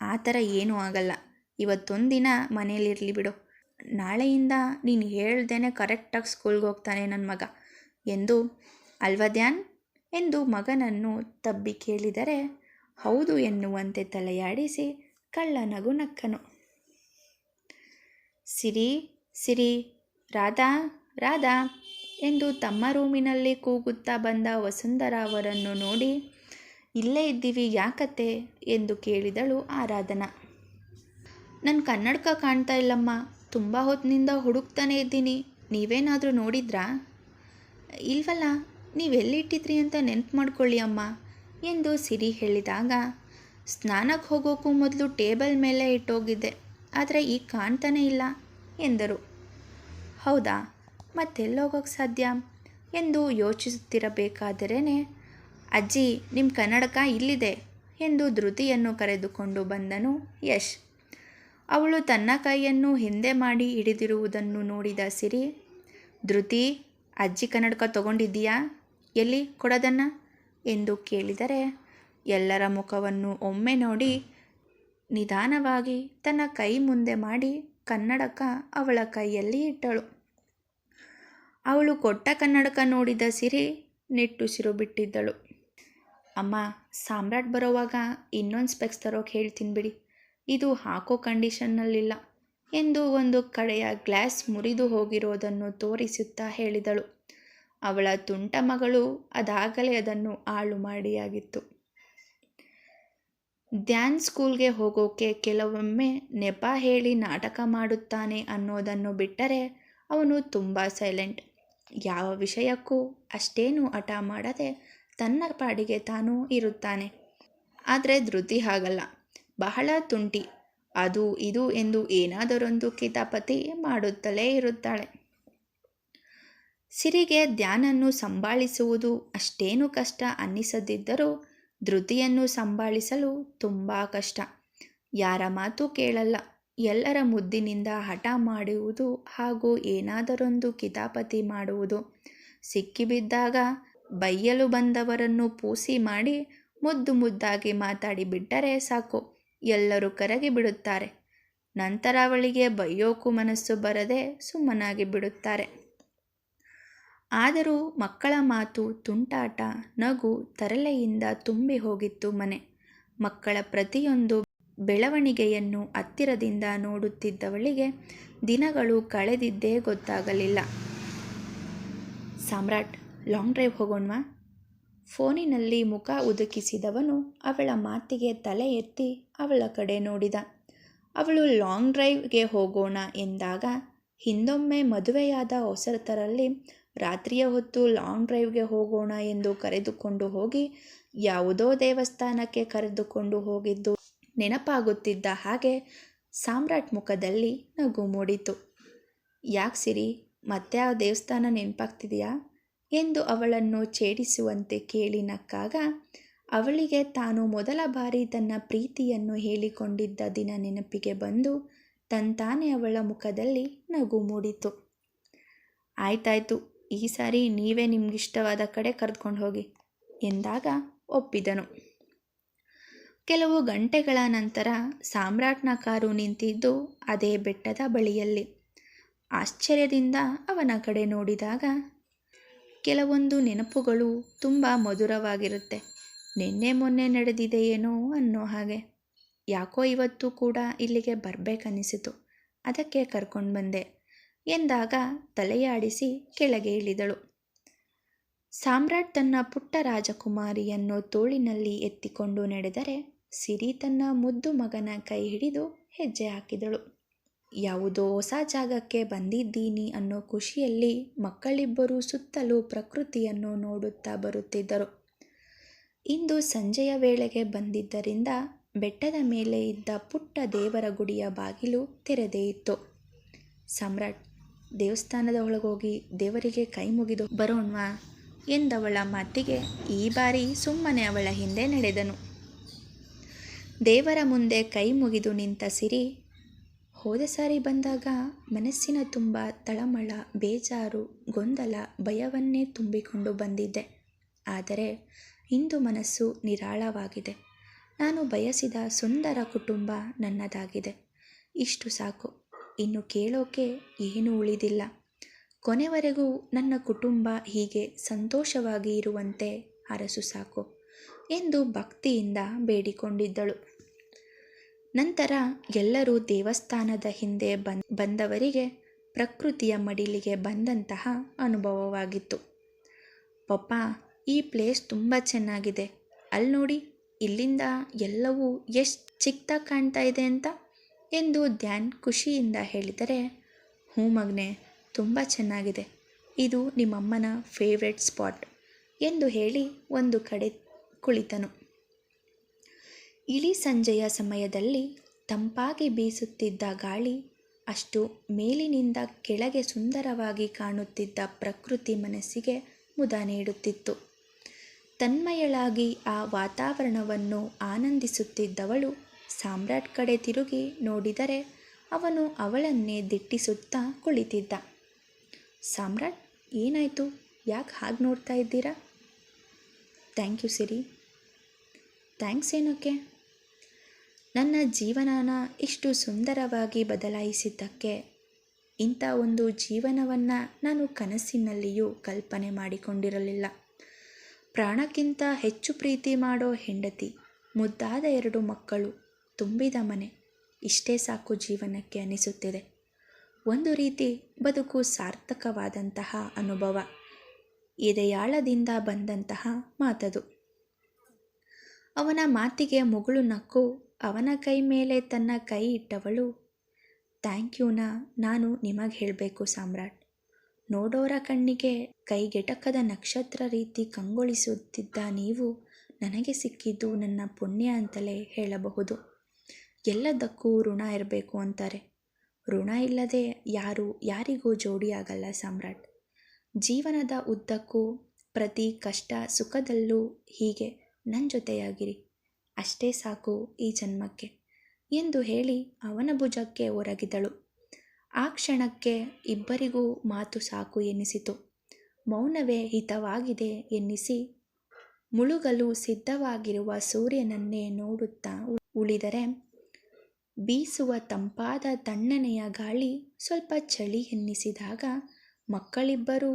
ಆ ಥರ ಏನೂ ಆಗಲ್ಲ. ಇವತ್ತೊಂದು ದಿನ ಮನೇಲಿರಲಿ ಬಿಡು. ನಾಳೆಯಿಂದ ನೀನು ಹೇಳ್ದೇ ಕರೆಕ್ಟಾಗಿ ಸ್ಕೂಲ್ಗೆ ಹೋಗ್ತಾನೆ ನನ್ನ ಮಗ. ಎಂದು ಅಲ್ವದ್ಯಾನ್ ಎಂದು ಮಗನನ್ನು ತಬ್ಬಿ ಕೇಳಿದರೆ, ಹೌದು ಎನ್ನುವಂತೆ ತಲೆಯಾಡಿಸಿ ಕಳ್ಳ ನಗು ನಕ್ಕನು. ಸಿರಿ ಸಿರಿ, ರಾಧಾ ರಾಧಾ ಎಂದು ತಮ್ಮ ರೂಮಿನಲ್ಲಿ ಕೂಗುತ್ತಾ ಬಂದ ವಸುಂಧರಾ ಅವರನ್ನು ನೋಡಿ, ಇಲ್ಲೇ ಇದ್ದೀವಿ ಯಾಕತ್ತೆ ಎಂದು ಕೇಳಿದಳು ಆರಾಧನಾ. ನನ್ನ ಕನ್ನಡಕ ಕಾಣ್ತಾ ಇಲ್ಲಮ್ಮ. ತುಂಬ ಹೊತ್ತಿನಿಂದ ಹುಡುಕ್ತಾನೆ ಇದ್ದೀನಿ. ನೀವೇನಾದರೂ ನೋಡಿದ್ರಾ? ಇಲ್ವಲ್ಲ, ನೀವೆಲ್ಲಿಟ್ಟಿದ್ರಿ ಅಂತ ನೆನ್ಪು ಮಾಡ್ಕೊಳ್ಳಿ ಅಮ್ಮ, ಎಂದು ಸಿರಿ ಹೇಳಿದಾಗ ಸ್ನಾನಕ್ಕೆ ಹೋಗೋಕ್ಕೂ ಮೊದಲು ಟೇಬಲ್ ಮೇಲೆ ಇಟ್ಟೋಗಿದ್ದೆ, ಆದರೆ ಈಗ ಕಾಣ್ತಾನೇ ಇಲ್ಲ, ಎಂದರು. ಹೌದಾ ಮತ್ತೆಲ್ಲೋಗೋಕ್ಕೆ ಸಾಧ್ಯ? ಎಂದು ಯೋಚಿಸುತ್ತಿರಬೇಕಾದರೇ ಅಜ್ಜಿ ನಿಮ್ಮ ಕನ್ನಡಕ ಇಲ್ಲಿದೆ, ಎಂದು ಧೃತಿಯನ್ನು ಕರೆದುಕೊಂಡು ಬಂದನು ಯಶ್. ಅವಳು ತನ್ನ ಕೈಯನ್ನು ಹಿಂದೆ ಮಾಡಿ ಹಿಡಿದಿರುವುದನ್ನು ನೋಡಿದ ಸಿರಿ, ಧೃತಿ, ಅಜ್ಜಿ ಕನ್ನಡಕ ತಗೊಂಡಿದ್ದೀಯಾ? ಎಲ್ಲಿ ಕೊಡೋದನ್ನ? ಎಂದು ಕೇಳಿದರೆ, ಎಲ್ಲರ ಮುಖವನ್ನು ಒಮ್ಮೆ ನೋಡಿ ನಿಧಾನವಾಗಿ ತನ್ನ ಕೈ ಮುಂದೆ ಮಾಡಿ ಕನ್ನಡಕ ಅವಳ ಕೈಯಲ್ಲಿ ಇಟ್ಟಳು. ಅವಳು ಕೊಟ್ಟ ಕನ್ನಡಕ ನೋಡಿದ ಸಿರಿ ನಿಟ್ಟುಸಿರು ಬಿಟ್ಟಿದ್ದಳು. ಅಮ್ಮ, ಸಾಮ್ರಾಟ್ ಬರೋವಾಗ ಇನ್ನೊಂದು ಸ್ಪೆಕ್ಸ್ ತರೋಕೆ ಹೇಳ್ತೀನಿ ಬಿಡಿ. ಇದು ಹಾಕೋ ಕಂಡೀಷನ್ನಲ್ಲಿಲ್ಲ ಎಂದು ಒಂದು ಕಡೆಯ ಗ್ಲಾಸ್ ಮುರಿದು ಹೋಗಿರೋದನ್ನು ತೋರಿಸುತ್ತಾ ಹೇಳಿದಳು. ಅವಳ ತುಂಟ ಮಗಳು ಅದಾಗಲೇ ಅದನ್ನು ಹಾಳು ಮಾಡಿಯಾಗಿತ್ತು. ಧ್ಯಾನ್ ಸ್ಕೂಲ್ಗೆ ಹೋಗೋಕೆ ಕೆಲವೊಮ್ಮೆ ನೆಪ ಹೇಳಿ ನಾಟಕ ಮಾಡುತ್ತಾನೆ ಅನ್ನೋದನ್ನು ಬಿಟ್ಟರೆ ಅವನು ತುಂಬ ಸೈಲೆಂಟ್. ಯಾವ ವಿಷಯಕ್ಕೂ ಅಷ್ಟೇನು ಹಠ ಮಾಡದೆ ತನ್ನ ಪಾಡಿಗೆ ತಾನು ಇರುತ್ತಾನೆ. ಆದರೆ ಧೃತಿ ಹಾಗಲ್ಲ. ಬಹಳ ತುಂಟಿ. ಅದು ಇದು ಎಂದು ಏನಾದರೊಂದು ಕಿತಾಪತಿ ಮಾಡುತ್ತಲೇ ಇರುತ್ತಾಳೆ. ಸಿರಿಗೆ ಧ್ಯಾನನ್ನು ಸಂಭಾಳಿಸುವುದು ಅಷ್ಟೇನು ಕಷ್ಟ ಅನ್ನಿಸದಿದ್ದರೂ ಧೃತಿಯನ್ನು ಸಂಭಾಳಿಸಲು ತುಂಬ ಕಷ್ಟ. ಯಾರ ಮಾತು ಕೇಳಲ್ಲ. ಎಲ್ಲರ ಮುದ್ದಿನಿಂದ ಹಠ ಮಾಡುವುದು ಹಾಗೂ ಏನಾದರೊಂದು ಕಿತಾಪತಿ ಮಾಡುವುದು. ಸಿಕ್ಕಿಬಿದ್ದಾಗ ಬೈಯಲು ಬಂದವರನ್ನು ಪೂಸಿ ಮಾಡಿ ಮುದ್ದು ಮುದ್ದಾಗಿ ಮಾತಾಡಿ ಬಿಟ್ಟರೆ ಸಾಕು. ಎಲ್ಲರೂ ಕರಗಿ ಬಿಡುತ್ತಾರೆ. ನಂತರ ಅವಳಿಗೆ ಬೈಯೋಕು ಮನಸ್ಸು ಬರದೆ ಸುಮ್ಮನಾಗಿ ಬಿಡುತ್ತಾರೆ. ಆದರೂ ಮಕ್ಕಳ ಮಾತು ತುಂಟಾಟ, ನಗು ತರಲೆಯಿಂದ ತುಂಬಿ ಹೋಗಿತ್ತು ಮನೆ. ಮಕ್ಕಳ ಪ್ರತಿಯೊಂದು ಬೆಳವಣಿಗೆಯನ್ನು ಹತ್ತಿರದಿಂದ ನೋಡುತ್ತಿದ್ದವಳಿಗೆ ದಿನಗಳು ಕಳೆದಿದ್ದೇ ಗೊತ್ತಾಗಲಿಲ್ಲ. ಸಾಮ್ರಾಟ್, ಲಾಂಗ್ ಡ್ರೈವ್ ಹೋಗೋಣವಾ? ಫೋನಿನಲ್ಲಿ ಮುಖ ಉದುಕಿಸಿದವನು ಅವಳ ಮಾತಿಗೆ ತಲೆ ಎತ್ತಿ ಅವಳ ಕಡೆ ನೋಡಿದ. ಅವಳು ಲಾಂಗ್ ಡ್ರೈವ್ಗೆ ಹೋಗೋಣ ಎಂದಾಗ ಹಿಂದೊಮ್ಮೆ ಮದುವೆಯಾದ ಹೊಸತರಲ್ಲಿ ರಾತ್ರಿಯ ಹೊತ್ತು ಲಾಂಗ್ ಡ್ರೈವ್ಗೆ ಹೋಗೋಣ ಎಂದು ಕರೆದುಕೊಂಡು ಹೋಗಿ ಯಾವುದೋ ದೇವಸ್ಥಾನಕ್ಕೆ ಕರೆದುಕೊಂಡು ಹೋಗಿದ್ದು ನೆನಪಾಗುತ್ತಿದ್ದ ಹಾಗೆ ಸಾಮ್ರಾಟ್ ಮುಖದಲ್ಲಿ ನಗು ಮೂಡಿತು. ಯಾಕೆ ಸಿರಿ, ಮತ್ತೆ ಆ ದೇವಸ್ಥಾನ ನೆನಪಾಗ್ತಿದೆಯಾ? ಎಂದು ಅವಳನ್ನು ಛೇಡಿಸುವಂತೆ ಕೇಳಿ ನಕ್ಕಾಗ ಅವಳಿಗೆ ತಾನು ಮೊದಲ ಬಾರಿ ತನ್ನ ಪ್ರೀತಿಯನ್ನು ಹೇಳಿಕೊಂಡಿದ್ದ ದಿನ ನೆನಪಿಗೆ ಬಂದು ತಂತಾನೆ ಅವಳ ಮುಖದಲ್ಲಿ ನಗು ಮೂಡಿತು. ಆಯ್ತಾಯ್ತು, ಈ ಸಾರಿ ನೀವೇ ನಿಮಗಿಷ್ಟವಾದ ಕಡೆ ಕರೆದುಕೊಂಡು ಹೋಗಿ, ಎಂದಾಗ ಒಪ್ಪಿದನು. ಕೆಲವು ಗಂಟೆಗಳ ನಂತರ ಸಾಮ್ರಾಟ್ನ ಕಾರು ನಿಂತಿದ್ದು ಅದೇ ಬೆಟ್ಟದ ಬಳಿಯಲ್ಲಿ. ಆಶ್ಚರ್ಯದಿಂದ ಅವನ ಕಡೆ ನೋಡಿದಾಗ, ಕೆಲವೊಂದು ನೆನಪುಗಳು ತುಂಬ ಮಧುರವಾಗಿರುತ್ತೆ. ನಿನ್ನೆ ಮೊನ್ನೆ ನಡೆದಿದೆಯೇನೋ ಅನ್ನೋ ಹಾಗೆ. ಯಾಕೋ ಇವತ್ತು ಕೂಡ ಇಲ್ಲಿಗೆ ಬರಬೇಕನ್ನಿಸಿತು. ಅದಕ್ಕೆ ಕರ್ಕೊಂಡು ಬಂದೆ. ಎಂದಾಗ ತಲೆಯಾಡಿಸಿ ಕೆಳಗೆ ಇಳಿದಳು. ಸಾಮ್ರಾಟ್ ತನ್ನ ಪುಟ್ಟ ರಾಜಕುಮಾರಿಯನ್ನು ತೋಳಿನಲ್ಲಿ ಎತ್ತಿಕೊಂಡು ನಡೆದರೆ ಸಿರಿ ತನ್ನ ಮುದ್ದು ಮಗನ ಕೈ ಹಿಡಿದು ಹೆಜ್ಜೆ ಹಾಕಿದಳು. ಯಾವುದೋ ಹೊಸ ಜಾಗಕ್ಕೆ ಬಂದಿದ್ದೀನಿ ಅನ್ನೋ ಖುಷಿಯಲ್ಲಿ ಮಕ್ಕಳಿಬ್ಬರೂ ಸುತ್ತಲೂ ಪ್ರಕೃತಿಯನ್ನು ನೋಡುತ್ತಾ ಬರುತ್ತಿದ್ದರು. ಇಂದು ಸಂಜೆಯ ವೇಳೆಗೆ ಬಂದಿದ್ದರಿಂದ ಬೆಟ್ಟದ ಮೇಲೆ ಇದ್ದ ಪುಟ್ಟ ದೇವರ ಗುಡಿಯ ಬಾಗಿಲು ತೆರೆದೇ ಇತ್ತು. ಸಮ್ರಾಟ್ ದೇವಸ್ಥಾನದ ಒಳಗೋಗಿ ದೇವರಿಗೆ ಕೈ ಮುಗಿದು, ಬರೋಣ್ವಾ ಎಂದವಳ ಮಾತಿಗೆ ಈ ಬಾರಿ ಸುಮ್ಮನೆ ಅವಳ ಹಿಂದೆ ನಡೆದನು. ದೇವರ ಮುಂದೆ ಕೈ ಮುಗಿದು ನಿಂತ ಸಿರಿ, ಹೋದ ಸಾರಿ ಬಂದಾಗ ಮನಸ್ಸಿನ ತುಂಬ ತಳಮಳ, ಬೇಜಾರು, ಗೊಂದಲ, ಭಯವನ್ನೇ ತುಂಬಿಕೊಂಡು ಬಂದಿದ್ದೆ. ಆದರೆ ಇಂದು ಮನಸ್ಸು ನಿರಾಳವಾಗಿದೆ. ನಾನು ಬಯಸಿದ ಸುಂದರ ಕುಟುಂಬ ನನ್ನದಾಗಿದೆ. ಇಷ್ಟು ಸಾಕು. ಇನ್ನು ಕೇಳೋಕೆ ಏನೂ ಉಳಿದಿಲ್ಲ. ಕೊನೆವರೆಗೂ ನನ್ನ ಕುಟುಂಬ ಹೀಗೆ ಸಂತೋಷವಾಗಿ ಇರುವಂತೆ ಅರಸು ಸಾಕು ಎಂದು ಭಕ್ತಿಯಿಂದ ಬೇಡಿಕೊಂಡಿದ್ದಳು. ನಂತರ ಎಲ್ಲರೂ ದೇವಸ್ಥಾನದ ಹಿಂದೆ ಬಂದ್, ಬಂದವರಿಗೆ ಪ್ರಕೃತಿಯ ಮಡಿಲಿಗೆ ಬಂದಂತಹ ಅನುಭವವಾಗಿತ್ತು. ಪಪ್ಪ ಈ ಪ್ಲೇಸ್ ತುಂಬ ಚೆನ್ನಾಗಿದೆ. ಅಲ್ಲಿ ನೋಡಿ, ಇಲ್ಲಿಂದ ಎಲ್ಲವೂ ಎಷ್ಟು ಚಿಕ್ಕದಾಗಿ ಕಾಣ್ತಾ ಇದೆ ಅಂತ ಎಂದು ಧ್ಯಾನ್ ಖುಷಿಯಿಂದ ಹೇಳಿದರೆ, ಹ್ಞೂ ಮಗ್ನೆ, ತುಂಬ ಚೆನ್ನಾಗಿದೆ. ಇದು ನಿಮ್ಮಮ್ಮನ ಫೇವ್ರೆಟ್ ಸ್ಪಾಟ್ ಎಂದು ಹೇಳಿ ಒಂದು ಕಡೆ ಕುಳಿತನು. ಇಳಿ ಸಂಜೆಯ ಸಮಯದಲ್ಲಿ ತಂಪಾಗಿ ಬೀಸುತ್ತಿದ್ದ ಗಾಳಿ ಅಷ್ಟು ಮೇಲಿನಿಂದ ಕೆಳಗೆ ಸುಂದರವಾಗಿ ಕಾಣುತ್ತಿದ್ದ ಪ್ರಕೃತಿ ಮನಸ್ಸಿಗೆ ಮುದ ನೀಡುತ್ತಿತ್ತು. ತನ್ಮಯಳಾಗಿ ಆ ವಾತಾವರಣವನ್ನು ಆನಂದಿಸುತ್ತಿದ್ದವಳು ಸಾಮ್ರಾಟ್ ಕಡೆ ತಿರುಗಿ ನೋಡಿದರೆ ಅವನು ಅವಳನ್ನೇ ದಿಟ್ಟಿಸುತ್ತಾ ಕುಳಿತಿದ್ದ. ಸಾಮ್ರಾಟ್, ಏನಾಯಿತು? ಯಾಕೆ ಹಾಗೆ ನೋಡ್ತಾ ಇದ್ದೀರಾ? Thank you Siri. ಥ್ಯಾಂಕ್ಸ್ ಏನಕ್ಕೆ? ನನ್ನ ಜೀವನನ ಇಷ್ಟು ಸುಂದರವಾಗಿ ಬದಲಾಯಿಸಿದ್ದಕ್ಕೆ ಇಂಥ ಒಂದು ಜೀವನವನ್ನು ನಾನು ಕನಸಿನಲ್ಲಿಯೂ ಕಲ್ಪನೆ ಮಾಡಿಕೊಂಡಿರಲಿಲ್ಲ. ಪ್ರಾಣಕ್ಕಿಂತ ಹೆಚ್ಚು ಪ್ರೀತಿ ಮಾಡೋ ಹೆಂಡತಿ, ಮುದ್ದಾದ ಎರಡು ಮಕ್ಕಳು ತುಂಬಿದ ಮನೆ ಇಷ್ಟೇ ಸಾಕು ಜೀವನಕ್ಕೆ ಅನಿಸುತ್ತಿದೆ. ಒಂದು ರೀತಿ ಬದುಕು ಸಾರ್ಥಕವಾದಂತಹ ಅನುಭವ, ಎದೆಯಾಳದಿಂದ ಬಂದಂತಹ ಮಾತದು. ಅವನ ಮಾತಿಗೆ ಮುಗುಳು ನಕ್ಕು, ಅವನ ಕೈ ಮೇಲೆ ತನ್ನ ಕೈ ಇಟ್ಟವಳು, ಥ್ಯಾಂಕ್ ಯೂನ ನಾನು ನಿಮಗೆ ಹೇಳಬೇಕು ಸಾಮ್ರಾಟ್. ನೋಡೋರ ಕಣ್ಣಿಗೆ ಕೈಗೆಟಕದ ನಕ್ಷತ್ರ ರೀತಿ ಕಂಗೊಳಿಸುತ್ತಿದ್ದ ನೀವು ನನಗೆ ಸಿಕ್ಕಿದ್ದು ನನ್ನ ಪುಣ್ಯ ಅಂತಲೇ ಹೇಳಬಹುದು. ಎಲ್ಲದಕ್ಕೂ ಋಣ ಇರಬೇಕು ಅಂತಾರೆ. ಋಣ ಇಲ್ಲದೆ ಯಾರು ಯಾರಿಗೂ ಜೋಡಿಯಾಗಲ್ಲ ಸಾಮ್ರಾಟ್. ಜೀವನದ ಉದ್ದಕ್ಕೂ ಪ್ರತಿ ಕಷ್ಟ ಸುಖದಲ್ಲೂ ಹೀಗೆ ನನ್ನ ಜೊತೆಯಾಗಿರಿ. ಅಷ್ಟೇ ಸಾಕು ಈ ಜನ್ಮಕ್ಕೆ ಎಂದು ಹೇಳಿ ಅವನ ಭುಜಕ್ಕೆ ಒರಗಿದಳು. ಆ ಕ್ಷಣಕ್ಕೆ ಇಬ್ಬರಿಗೂ ಮಾತು ಸಾಕು ಎನ್ನಿಸಿತು. ಮೌನವೇ ಹಿತವಾಗಿದೆ ಎನ್ನಿಸಿ ಮುಳುಗಲು ಸಿದ್ಧವಾಗಿರುವ ಸೂರ್ಯನನ್ನೇ ನೋಡುತ್ತಾ ಉಳಿದರೆ ಬೀಸುವ ತಂಪಾದ ತಣ್ಣನೆಯ ಗಾಳಿ ಸ್ವಲ್ಪ ಚಳಿ ಎನ್ನಿಸಿದಾಗ ಮಕ್ಕಳಿಬ್ಬರೂ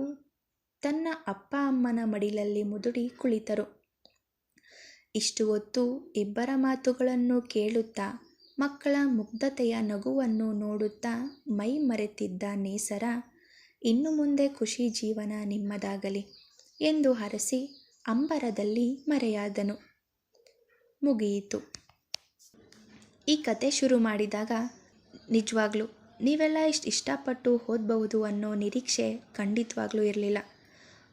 ತನ್ನ ಅಪ್ಪ ಅಮ್ಮನ ಮಡಿಲಲ್ಲಿ ಮುದುಡಿ ಕುಳಿತರು. ಇಷ್ಟು ಹೊತ್ತು ಇಬ್ಬರ ಮಾತುಗಳನ್ನು ಕೇಳುತ್ತಾ ಮಕ್ಕಳ ಮುಗ್ಧತೆಯ ನಗುವನ್ನು ನೋಡುತ್ತಾ ಮೈ ಮರೆತಿದ್ದ ನೇಸರ, ಇನ್ನು ಮುಂದೆ ಖುಷಿ ಜೀವನ ನಿಮ್ಮದಾಗಲಿ ಎಂದು ಹರಸಿ ಅಂಬರದಲ್ಲಿ ಮರೆಯಾದನು. ಮುಗಿಯಿತು. ಈ ಕತೆ ಶುರು ಮಾಡಿದಾಗ, ನಿಜವಾಗ್ಲೂ, ನೀವೆಲ್ಲ ಇಷ್ಟು ಇಷ್ಟಪಟ್ಟು ಓದಬಹುದು ಅನ್ನೋ ನಿರೀಕ್ಷೆ ಖಂಡಿತವಾಗ್ಲೂ ಇರಲಿಲ್ಲ.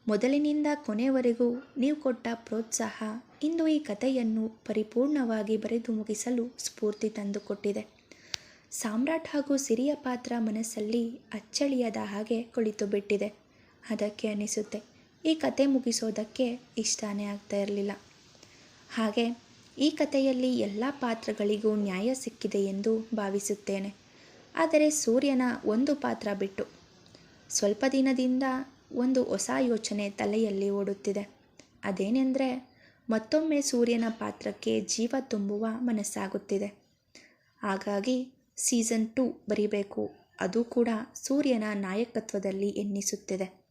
ಮೊದಲಿನಿಂದ ಕೊನೆವರೆಗೂ ನೀವು ಕೊಟ್ಟ ಪ್ರೋತ್ಸಾಹ ಇಂದು ಈ ಕಥೆಯನ್ನು ಪರಿಪೂರ್ಣವಾಗಿ ಬರೆದು ಮುಗಿಸಲು ಸ್ಫೂರ್ತಿ ತಂದುಕೊಟ್ಟಿದೆ. ಸಾಮ್ರಾಟ್ ಹಾಗೂ ಸಿರಿಯ ಪಾತ್ರ ಮನಸ್ಸಲ್ಲಿ ಅಚ್ಚಳಿಯದ ಹಾಗೆ ಕುಳಿತು ಬಿಟ್ಟಿದೆ. ಅದಕ್ಕೆ ಅನಿಸುತ್ತೆ, ಈ ಕತೆ ಮುಗಿಸೋದಕ್ಕೆ ಇಷ್ಟನೇ ಆಗ್ತಾ ಇರಲಿಲ್ಲ. ಹಾಗೆ ಈ ಕಥೆಯಲ್ಲಿ ಎಲ್ಲ ಪಾತ್ರಗಳಿಗೂ ನ್ಯಾಯ ಸಿಕ್ಕಿದೆ ಎಂದು ಭಾವಿಸುತ್ತೇನೆ. ಆದರೆ ಸೂರ್ಯನ ಒಂದು ಪಾತ್ರ ಬಿಟ್ಟು ಸ್ವಲ್ಪ ದಿನದಿಂದ ಒಂದು ಹೊಸ ಯೋಚನೆ ತಲೆಯಲ್ಲಿ ಓಡುತ್ತಿದೆ. ಅದೇನೆಂದರೆ ಮತ್ತೊಮ್ಮೆ ಸೂರ್ಯನ ಪಾತ್ರಕ್ಕೆ ಜೀವ ತುಂಬುವ ಮನಸ್ಸಾಗುತ್ತಿದೆ. ಹಾಗಾಗಿ ಸೀಸನ್ ಟು ಬರೀಬೇಕು. ಅದು ಕೂಡ ಸೂರ್ಯನ ನಾಯಕತ್ವದಲ್ಲಿ ಎನ್ನಿಸುತ್ತಿದೆ.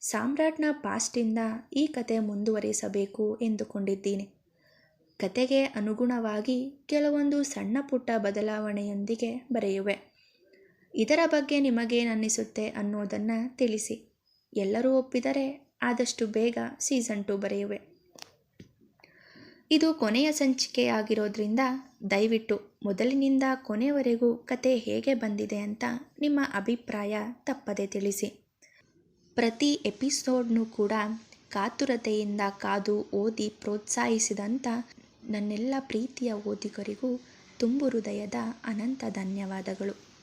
ಸಾಮ್ರಾಟ್ನ ಪಾಸ್ಟಿಂದ ಈ ಕತೆ ಮುಂದುವರಿಸಬೇಕು ಎಂದುಕೊಂಡಿದ್ದೀನಿ. ಕತೆಗೆ ಅನುಗುಣವಾಗಿ ಕೆಲವೊಂದು ಸಣ್ಣ ಪುಟ್ಟ ಬದಲಾವಣೆಯೊಂದಿಗೆ ಬರೆಯುವೆ. ಇದರ ಬಗ್ಗೆ ನಿಮಗೇನನ್ನಿಸುತ್ತೆ ಅನ್ನೋದನ್ನು ತಿಳಿಸಿ. ಎಲ್ಲರೂ ಒಪ್ಪಿದರೆ ಆದಷ್ಟು ಬೇಗ ಸೀಸನ್ ಟು ಬರೆಯುವೆ. ಇದು ಕೊನೆಯ ಸಂಚಿಕೆಯಾಗಿರೋದ್ರಿಂದ ದಯವಿಟ್ಟು ಮೊದಲಿನಿಂದ ಕೊನೆಯವರೆಗೂ ಕತೆ ಹೇಗೆ ಬಂದಿದೆ ಅಂತ ನಿಮ್ಮ ಅಭಿಪ್ರಾಯ ತಪ್ಪದೆ ತಿಳಿಸಿ. ಪ್ರತಿ ಎಪಿಸೋಡ್ನೂ ಕೂಡ ಕಾತುರತೆಯಿಂದ ಕಾದು ಓದಿ ಪ್ರೋತ್ಸಾಹಿಸಿದಂಥ ನನ್ನೆಲ್ಲ ಪ್ರೀತಿಯ ಓದಿಗರಿಗೂ ತುಂಬು ಹೃದಯದ ಅನಂತ ಧನ್ಯವಾದಗಳು.